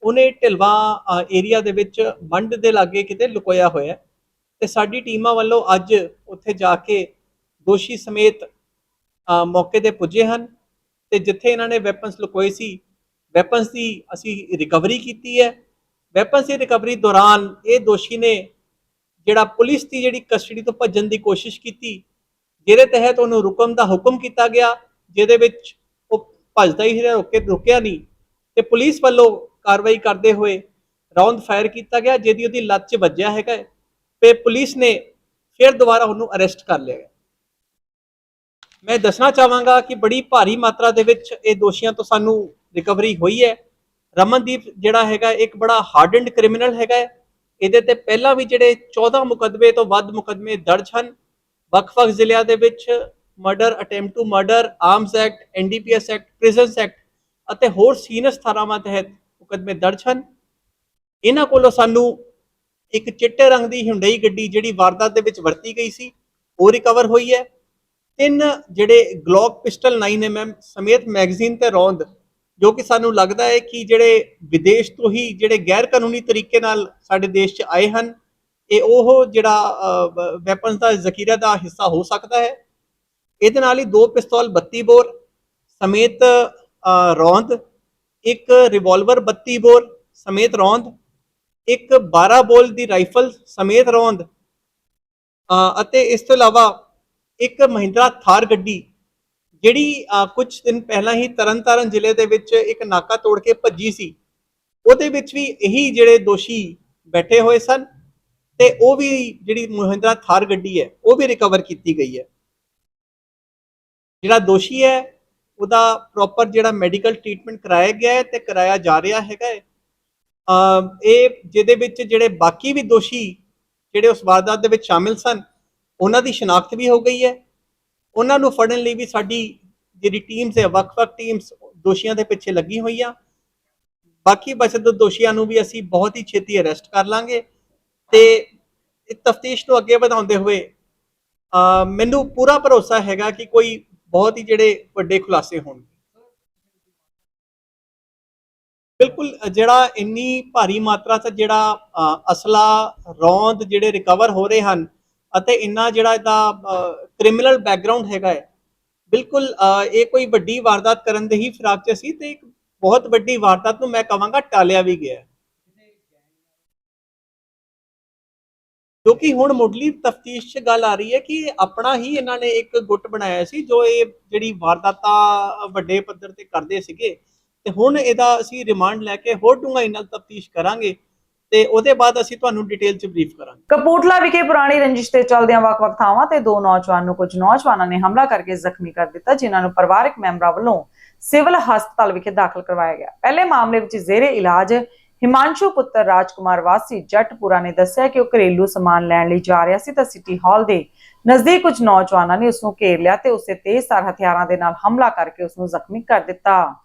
ਉਹਨੇ ਢਿਲਵਾ ਏਰੀਆ ਦੇ ਵਿੱਚ ਮੰਡ ਦੇ ਲਾਗੇ ਕਿਤੇ ਲੁਕੋਇਆ ਹੋਇਆ ਹੈ। ਤੇ ਸਾਡੀ ਟੀਮਾਂ ਵੱਲੋਂ ਅੱਜ ਉੱਥੇ ਜਾ ਕੇ ਦੋਸ਼ੀ ਸਮੇਤ ਮੌਕੇ ਤੇ ਪੁੱਜੇ ਹਨ ਤੇ ਜਿੱਥੇ ਇਹਨਾਂ ਨੇ ਵੈਪਨਸ ਲੁਕੋਏ ਸੀ ਵੈਪਨਸ ਦੀ ਅਸੀਂ ਰਿਕਵਰੀ ਕੀਤੀ ਹੈ। ਵੈਪਨਸ ਦੀ ਰਿਕਵਰੀ ਦੌਰਾਨ ਇਹ ਦੋਸ਼ੀ ਨੇ ਜਿਹੜਾ ਪੁਲਿਸ ਦੀ ਜਿਹੜੀ ਕਸਟਡੀ ਤੋਂ ਭੱਜਣ ਦੀ ਕੋਸ਼ਿਸ਼ ਕੀਤੀ, ਜਿਹਦੇ ਤਹਿਤ ਉਹਨੂੰ ਰੁਕਮ ਦਾ ਹੁਕਮ ਕੀਤਾ ਗਿਆ, ਜਿਹਦੇ ਵਿੱਚ ਉਹ ਭੱਜਦਾ ਹੀ ਰਿਹਾ, ਰੁਕੇ, ਰੁਕਿਆ ਨਹੀਂ। ਤੇ ਪੁਲਿਸ ਵੱਲੋਂ ਕਾਰਵਾਈ ਕਰਦੇ ਹੋਏ ਰਾਉਂਡ ਫਾਇਰ ਕੀਤਾ ਗਿਆ, ਜਿਹਦੀ ਉਹਦੀ ਲੱਤ 'ਚ ਵੱਜਿਆ ਹੈਗਾ ਤੇ ਪੁਲਿਸ ਨੇ ਫਿਰ ਦੁਬਾਰਾ ਉਹਨੂੰ ਅਰੈਸਟ ਕਰ ਲਿਆ ਮੈਂ ਦੱਸਣਾ ਚਾਹਾਂਗਾ ਕਿ ਬੜੀ ਭਾਰੀ ਮਾਤਰਾ ਦੇ ਵਿੱਚ ਇਹ ਦੋਸ਼ੀਆਂ ਤੋਂ ਸਾਨੂੰ ਰਿਕਵਰੀ ਹੋਈ ਹੈ। ਰਮਨਦੀਪ ਜਿਹੜਾ ਹੈਗਾ, ਇੱਕ ਬੜਾ ਹਾਰਡਨਡ ਕ੍ਰਿਮੀਨਲ ਹੈਗਾ ਇਹਦੇ ਤੇ ਪਹਿਲਾਂ ਵੀ ਜਿਹੜੇ 14 ਮੁਕੱਦਮੇ ਤੋਂ ਵੱਧ ਮੁਕੱਦਮੇ ਦਰਜ ਹਨ। ਵੱਖ-ਵੱਖ ਜ਼ਿਲ੍ਹਿਆਂ ਦੇ ਵਿੱਚ murder attempt to murder arms act NDPS act prisons act ਅਤੇ ਹੋਰ ਸੀਨੀਅਰ ਧਾਰਾਵਾਂ ਤਹਿਤ ਮੁਕੱਦਮੇ ਦਰਜ ਹਨ। ਇਹਨਾਂ ਕੋਲੋਂ ਸਾਨੂੰ ਇੱਕ ਚਿੱਟੇ ਰੰਗ ਦੀ ਹੁੰਡਈ ਗੱਡੀ ਜਿਹੜੀ ਵਾਰਦਾਤ ਦੇ ਵਿੱਚ ਵਰਤੀ ਗਈ ਸੀ ਉਹ ਰਿਕਵਰ ਹੋਈ ਹੈ। ਤਿੰਨ ਜਿਹੜੇ ਗਲੌਕ ਪਿਸਟਲ 9mm ਸਮੇਤ ਮੈਗਜ਼ੀਨ ਤੇ ਰੌਂਦ ਜੋ ਕਿ ਸਾਨੂੰ ਲੱਗਦਾ ਹੈ ਕਿ ਜਿਹੜੇ ਵਿਦੇਸ਼ ਤੋਂ ਹੀ ਜਿਹੜੇ ਗੈਰ ਕਾਨੂੰਨੀ ਤਰੀਕੇ ਨਾਲ ਸਾਡੇ ਦੇਸ਼ 'ਚ ਆਏ ਹਨ ਇਹ ਉਹ ਜਿਹੜਾ ਵੈਪਨਸ ਦਾ ਜ਼ਖੀਰਾ ਦਾ ਹਿੱਸਾ ਹੋ ਸਕਦਾ ਹੈ। ਇਹਦੇ ਨਾਲ ਹੀ ਦੋ ਪਿਸਤੌਲ 32 ਬੋਰ ਸਮੇਤ ਅ, ਰੌਂਦ ਇੱਕ ਰਿਵਾਲਵਰ 32 ਬੋਰ ਸਮੇਤ ਰੌਂਦ ਇੱਕ 12 ਬੋਲ ਦੀ ਰਾਈਫਲ ਸਮੇਤ ਰੌਂਦ। ਅ, ਅਤੇ ਇਸ ਤੋਂ ਇਲਾਵਾ ਇੱਕ ਮਹਿੰਦਰਾ ਥਾਰ ਗੱਡੀ ਜਿਹੜੀ ਕੁਝ ਦਿਨ ਪਹਿਲਾਂ ਹੀ ਤਰਨਤਾਰਨ ਜ਼ਿਲ੍ਹੇ ਦੇ ਵਿੱਚ ਇੱਕ ਨਾਕਾ ਤੋੜ ਕੇ ਭੱਜੀ ਸੀ। ਉਹਦੇ ਵਿੱਚ ਵੀ ਇਹੀ ਜਿਹੜੇ ਦੋਸ਼ੀ ਬੈਠੇ ਹੋਏ ਸਨ ਤੇ ਉਹ ਵੀ ਜਿਹੜੀ ਮਹਿੰਦਰਾ ਥਾਰ ਗੱਡੀ ਹੈ ਉਹ ਵੀ ਰਿਕਵਰ ਕੀਤੀ ਗਈ ਹੈ। ਜਿਹੜਾ ਦੋਸ਼ੀ ਹੈ ਉਹਦਾ ਪ੍ਰੋਪਰ ਜਿਹੜਾ ਮੈਡੀਕਲ ਟ੍ਰੀਟਮੈਂਟ ਕਰਾਇਆ ਗਿਆ ਹੈ ਤੇ ਕਰਾਇਆ ਜਾ ਰਿਹਾ ਹੈਗਾ ਹੈ। ਇਹ ਜਿਹਦੇ ਵਿੱਚ ਜਿਹੜੇ ਬਾਕੀ ਵੀ ਦੋਸ਼ੀ ਜਿਹੜੇ ਉਸ ਵਾਰਦਾਤ ਦੇ ਵਿੱਚ ਸ਼ਾਮਿਲ ਸਨ, ਉਹਨਾਂ ਦੀ ਸ਼ਨਾਖਤ ਵੀ ਹੋ ਗਈ ਹੈ। ਉਹਨਾਂ ਨੂੰ ਫੜਨ ਲਈ ਵੀ ਸਾਡੀ ਜਿਹੜੀ ਟੀਮਸ ਹੈ, ਵੱਖ-ਵੱਖ ਟੀਮਸ ਦੋਸ਼ੀਆਂ ਦੇ ਪਿੱਛੇ ਲੱਗੀ ਹੋਈਆਂ ਬਾਕੀ ਬਚਤ ਦੋਸ਼ੀਆਂ ਨੂੰ ਵੀ ਅਸੀਂ ਬਹੁਤ ਹੀ ਛੇਤੀ ਅਰੈਸਟ ਕਰ ਲਾਂਗੇ ਤੇ ਤਫਤੀਸ਼ ਨੂੰ ਅੱਗੇ ਵਧਾਉਂਦੇ ਹੋਏ ਮੈਨੂੰ ਪੂਰਾ ਭਰੋਸਾ ਹੈਗਾ ਕਿ ਕੋਈ ਬਹੁਤ ਹੀ ਜਿਹੜੇ ਵੱਡੇ ਖੁਲਾਸੇ ਹੋਣਗੇ। ਬਿਲਕੁਲ, ਜਿਹੜਾ ਇੰਨੀ ਭਾਰੀ ਮਾਤਰਾ 'ਚ ਜਿਹੜਾ ਅਸਲਾ ਰੌਂਦ ਜਿਹੜੇ ਰਿਕਵਰ ਹੋ ਰਹੇ ਹਨ ਅਤੇ ਇੰਨਾ ਜਿਹੜਾ ਇਹਦਾ ਕ੍ਰਿਮੀਨਲ ਬੈਕਗ੍ਰਾਉਂਡ ਹੈਗਾ ਹੈ, ਬਿਲਕੁਲ ਇਹ ਕੋਈ ਵੱਡੀ ਵਾਰਦਾਤ ਕਰਨ ਦੇ ਹੀ ਫਿਰਾਕ 'ਚ ਸੀ ਤੇ ਇੱਕ ਬਹੁਤ ਵੱਡੀ ਵਾਰਦਾਤ ਨੂੰ ਮੈਂ ਕਹਾਂਗਾ ਟਾਲਿਆ ਵੀ ਗਿਆ ਕਿਉਂਕਿ ਹੁਣ ਮੁੱਢਲੀ ਤਫਤੀਸ਼ 'ਚ ਗੱਲ ਆ ਰਹੀ ਹੈ ਕਿ ਆਪਣਾ ਹੀ ਇਹਨਾਂ ਨੇ ਇੱਕ ਗੁੱਟ ਬਣਾਇਆ ਸੀ ਜੋ ਇਹ ਜਿਹੜੀ ਵਾਰਦਾਤਾਂ ਵੱਡੇ ਪੱਧਰ ਤੇ ਕਰਦੇ ਸੀਗੇ ਤੇ ਹੁਣ ਇਹਦਾ ਅਸੀਂ ਰਿਮਾਂਡ ਲੈ ਕੇ ਹੋਰ ਡੂੰਘਾਈ ਨਾਲ ਤਫਤੀਸ਼ ਕਰਾਂਗੇ ਤੇ ਉਹਦੇ ਬਾਅਦ ਅਸੀਂ ਤੁਹਾਨੂੰ ਡਿਟੇਲ 'ਚ ਬਰੀਫ ਕਰਾਂਗੇ। ਕਪੂਰਥਲਾ ਵਿਖੇ ਪੁਰਾਣੀ ਰੰਜਿਸ਼ ਤੇ ਚੱਲਦਿਆਂ ਵੱਖ-ਵੱਖ ਥਾਵਾਂ ਤੇ ਦੋ ਨੌਜਵਾਨ ਨੂੰ ਕੁਝ ਨੌਜਵਾਨਾਂ ਨੇ ਹਮਲਾ ਕਰਕੇ ਜ਼ਖਮੀ ਕਰ ਦਿੱਤਾ, ਜਿਨ੍ਹਾਂ ਨੂੰ ਪਰਿਵਾਰਕ ਮੈਂਬਰਾਂ ਵੱਲੋਂ ਸਿਵਲ ਹਸਪਤਾਲ ਵਿਖੇ ਦਾਖਲ ਕਰਵਾਇਆ ਗਿਆ। ਪਹਿਲੇ ਮਾਮਲੇ ਵਿੱਚ ਜ਼ੇਰੇ ਇਲਾਜ ਹਿਮਾਂਸ਼ੂ ਪੁੱਤਰ ਰਾਜਕੁਮਾਰ ਵਾਸੀ ਜੱਟਪੁਰਾ ਨੇ ਦੱਸਿਆ ਕਿ ਉਹ ਘਰੇਲੂ ਸਮਾਨ ਲੈਣ ਲਈ ਜਾ ਰਿਹਾ ਸੀ ਤਾਂ ਸਿਟੀ ਹਾਲ ਦੇ ਨਜ਼ਦੀਕ ਕੁਝ ਨੌਜਵਾਨਾਂ ਨੇ ਉਸ ਨੂੰ ਘੇਰ ਲਿਆ ਤੇ ਉਸੇ ਤੇਜ਼ਧਾਰ ਹਥਿਆਰਾਂ ਦੇ ਨਾਲ ਹਮਲਾ ਕਰਕੇ ਉਸ ਨੂੰ ਜ਼ਖਮੀ ਕਰ ਦਿੱਤਾ।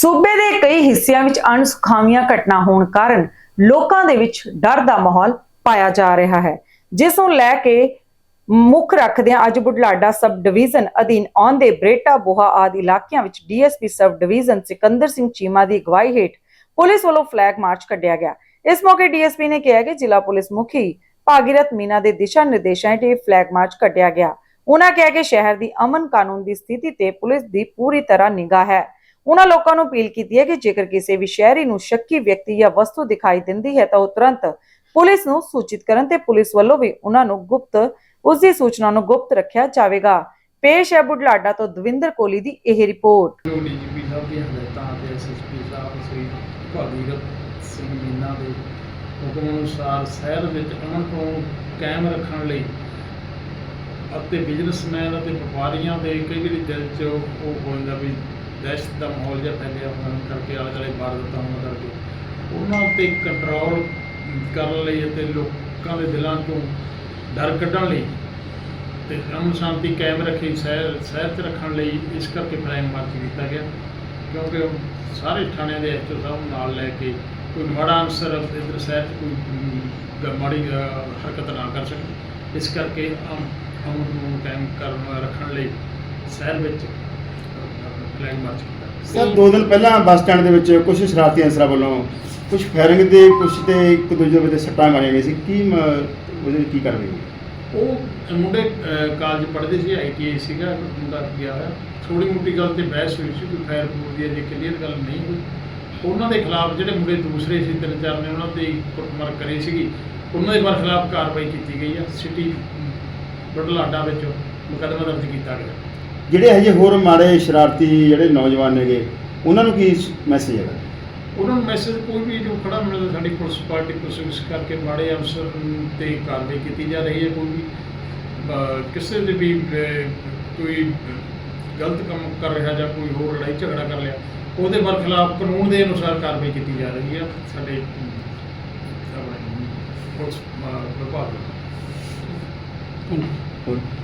ਸੂਬੇ ਦੇ ਕਈ ਹਿੱਸਿਆਂ ਵਿੱਚ ਅਣਸੁਖਾਵੀਆਂ ਘਟਨਾ ਹੋਣ ਕਾਰਨ ਲੋਕਾਂ ਦੇ ਵਿੱਚ ਡਰ ਦਾ ਮਾਹੌਲ ਪਾਇਆ ਜਾ ਰਿਹਾ ਹੈ। ਜਿਸ ਨੂੰ ਲੈ ਕੇ ਮੁੱਖ ਰੱਖਦਿਆਂ ਅੱਜ ਬੁਢਲਾਡਾ ਸਬ ਡਿਵੀਜ਼ਨ ਅਧੀਨ ਆਉਂਦੇ ਬਰੇਟਾ ਬੋਹਾ ਆਦਿ ਇਲਾਕਿਆਂ ਵਿੱਚ DSP sub division Sikandar Singh Cheema ਦੀ ਅਗਵਾਈ ਹੇਠ ਪੁਲਿਸ ਵੱਲੋਂ ਫਲੈਗ ਮਾਰਚ ਕੱਢਿਆ ਗਿਆ। ਇਸ ਮੌਕੇ ਡੀਐਸਪੀ ਨੇ ਕਿਹਾ ਕਿ ਜ਼ਿਲ੍ਹਾ ਪੁਲਿਸ ਮੁਖੀ ਭਾਗੀਰਥ ਮੀਨਾ ਦੇ ਦਿਸ਼ਾ ਨਿਰਦੇਸ਼ਾਂ ਹੇਠ ਫਲੈਗ ਮਾਰਚ ਕੱਢਿਆ ਗਿਆ। ਉਹਨਾਂ ਕਿਹਾ ਕਿ ਸ਼ਹਿਰ ਦੀ ਅਮਨ ਕਾਨੂੰਨ ਦੀ ਸਥਿਤੀ ਤੇ ਪੁਲਿਸ ਦੀ ਪੂਰੀ ਤਰ੍ਹਾਂ ਨਿਗਾਹ ਹੈ। ਉਹਨਾਂ ਲੋਕਾਂ ਨੂੰ ਅਪੀਲ ਕੀਤੀ ਹੈ ਕਿ ਜੇਕਰ ਕਿਸੇ ਵੀ ਸ਼ਹਿਰੀ ਨੂੰ ਸ਼ੱਕੀ ਵਿਅਕਤੀ ਜਾਂ ਵਸਤੂ ਦਿਖਾਈ ਦਿੰਦੀ ਹੈ, ਤਾਂ ਉਹ ਤੁਰੰਤ ਪੁਲਿਸ ਨੂੰ ਸੂਚਿਤ ਕਰਨ ਤੇ ਪੁਲਿਸ ਵੱਲੋਂ ਵੀ ਉਹਨਾਂ ਨੂੰ ਗੁਪਤ, ਉਸ ਦੀ ਸੂਚਨਾ ਨੂੰ ਗੁਪਤ ਰੱਖਿਆ ਜਾਵੇਗਾ। ਪੇਸ਼ ਹੈ ਬੁਢਲਾਡਾ ਤੋਂ ਦਵਿੰਦਰ ਕੋਲੀ ਦੀ ਇਹ ਰਿਪੋਰਟ। ਡੀਜੀਪੀ ਸਾਹਿਬ ਦੀਆਂ ਹਦਾਇਤਾਂ ਅਤੇ ਐਸਐਸਪੀ ਸਾਹਿਬ ਸ੍ਰੀ ਭਾਗੀਰਥ ਸਿੰਘ ਮੀਨਾ ਦੇ ਹੁਕਮ ਅਨੁਸਾਰ ਸ਼ਹਿਰ ਵਿੱਚ ਅਮਨ ਕਾਨੂੰਨ ਕਾਇਮ ਰੱਖਣ ਲਈ ਅਤੇ ਬਿਜ਼ਨਸਮੈਨ ਅਤੇ ਵਪਾਰੀਆਂ ਦੇ ਕਈ ਵਾਰੀ ਦਿਲ 'ਚ ਉਹ ਉਹ ਹੋ ਜਾਂਦਾ ਵੀ ਦਹਿਸ਼ਤ ਦਾ ਮਾਹੌਲ ਜਿਹਾ ਫੈਲਿਆ ਹੋਣ ਕਰਕੇ, ਆਲੇ ਦੁਆਲੇ ਵਾਰਦਾਤਾਂ ਹੋਣ ਕਰਕੇ। ਉਹਨਾਂ ਉੱਤੇ ਕੰਟਰੋਲ ਕਰਨ ਲਈ ਅਤੇ ਲੋਕਾਂ ਦੇ ਦਿਲਾਂ ਤੋਂ ਡਰ ਕੱਢਣ ਲਈ ਤੇ ਅਮਨ ਸ਼ਾਂਤੀ ਕਾਇਮ ਰੱਖੀ ਸ਼ਹਿਰ ਸ਼ਹਿਰ 'ਚ ਰੱਖਣ ਲਈ ਇਸ ਕਰਕੇ ਫਲਾਈਂਗ ਮਾਰਚ ਕੀਤਾ ਗਿਆ। ਕਿਉਂਕਿ ਸਾਰੇ ਥਾਣਿਆਂ ਦੇ ਐਸਓ ਸਾਹਿਬ ਨਾਲ ਲੈ ਕੇ ਕੋਈ ਮਾੜਾ ਅਨਸਰ ਇੱਧਰ ਸ਼ਹਿਰ 'ਚ ਕੋਈ ਮਾੜੀ ਹਰਕਤ ਨਾ ਕਰ ਸਕੇ। ਇਸ ਕਰਕੇ ਅਮ, ਅਮਨ ਨੂੰ ਕਾਇਮ ਕਰਨ, ਰੱਖਣ ਲਈ ਸ਼ਹਿਰ ਵਿੱਚ ਫਲਾਈਂਗ ਮਾਰਚ ਕੀਤਾ। ਸਰ ਦੋ ਦਿਨ ਪਹਿਲਾਂ ਬੱਸ ਸਟੈਂਡ ਦੇ ਵਿੱਚ ਕੁਝ ਸ਼ਰਾਰਤੀ ਅਨਸਰਾਂ ਵੱਲੋਂ ਕੁਝ ਫਾਇਰਿੰਗ ਦੇ ਕੁਝ ਤੇ ਇੱਕ ਦੂਜੇ ਦੇ ਸੱਟਾਂ ਮਾਰੀਆਂ ਗਈਆਂ ਸੀ। ਕੀ ਮ- ਉਹਦੇ ਕੀ ਕਰ ਰਹੀ ਹੈ ਉਹ ਮੁੰਡੇ ਅਹ, ਕਾਲਜ ਪੜ੍ਹਦੇ ਸੀ ਆਈਟੀਆਈ ਸੀਗਾ ਮੁੰਡਾ ਗਿਆ ਹੋਇਆ। ਥੋੜੀ ਮੋਟੀ ਗੱਲ ਤੇ ਬਹਿਸ ਹੋਈ ਸੀ ਕੋਈ ਫਾਇਰ ਫੂਰ ਦੀ ਅਜੇ ਕਲੀਅਰ ਗੱਲ ਨਹੀਂ ਹੋਈ। ਉਹਨਾਂ ਦੇ ਖਿਲਾਫ ਜਿਹੜੇ ਮੁੰਡੇ ਦੂਸਰੇ ਸੀ ਤਿੰਨ ਚਾਰ ਨੇ ਉਹਨਾਂ ਤੇ ਕੁੱਟਮਾਰ ਕਰੀ ਸੀਗੀ। ਉਹਨਾਂ ਦੇ ਖਿਲਾਫ ਕਾਰਵਾਈ ਕੀਤੀ ਗਈ ਹੈ ਸਿਟੀ ਬੜਲਾਡਾ ਵਿੱਚ ਮੁਕੱਦਮਾ ਦਰਜ ਕੀਤਾ ਗਿਆ। ਜਿਹੜੇ ਹਜੇ ਹੋਰ ਮਾੜੇ ਸ਼ਰਾਰਤੀ ਜਿਹੜੇ ਨੌਜਵਾਨ ਨੇਗੇ ਉਹਨਾਂ ਨੂੰ ਕੀ ਮੈਸੇਜ ਹੈਗਾ? ਉਹਨਾਂ ਨੂੰ ਮੈਸੇਜ ਕੋਈ ਵੀ ਜੋ ਖੜਾ ਮਿਲਦਾ ਸਾਡੀ ਪੁਲਿਸ ਪਾਰਟੀ ਕੋਸ਼ਿਸ਼ ਕਰਕੇ ਮਾੜੇ ਅਫਸਰ ਤੇ ਕਾਰਵਾਈ ਕੀਤੀ ਜਾ ਰਹੀ ਹੈ ਕੋਈ ਵੀ ਕਿਸੇ ਦੇ ਵੀ ਕੋਈ ਗਲਤ ਕੰਮ ਕਰ ਰਿਹਾ ਜਾਂ ਕੋਈ ਹੋਰ ਲੜਾਈ ਝਗੜਾ ਕਰ ਲਿਆ ਉਹਦੇ ਵਰ ਖਿਲਾਫ ਕਾਨੂੰਨ ਦੇ ਅਨੁਸਾਰ ਕਾਰਵਾਈ ਕੀਤੀ ਜਾ ਰਹੀ ਹੈ ਸਾਡੇ ਪੁਲਿਸ ਵਿਭਾਗ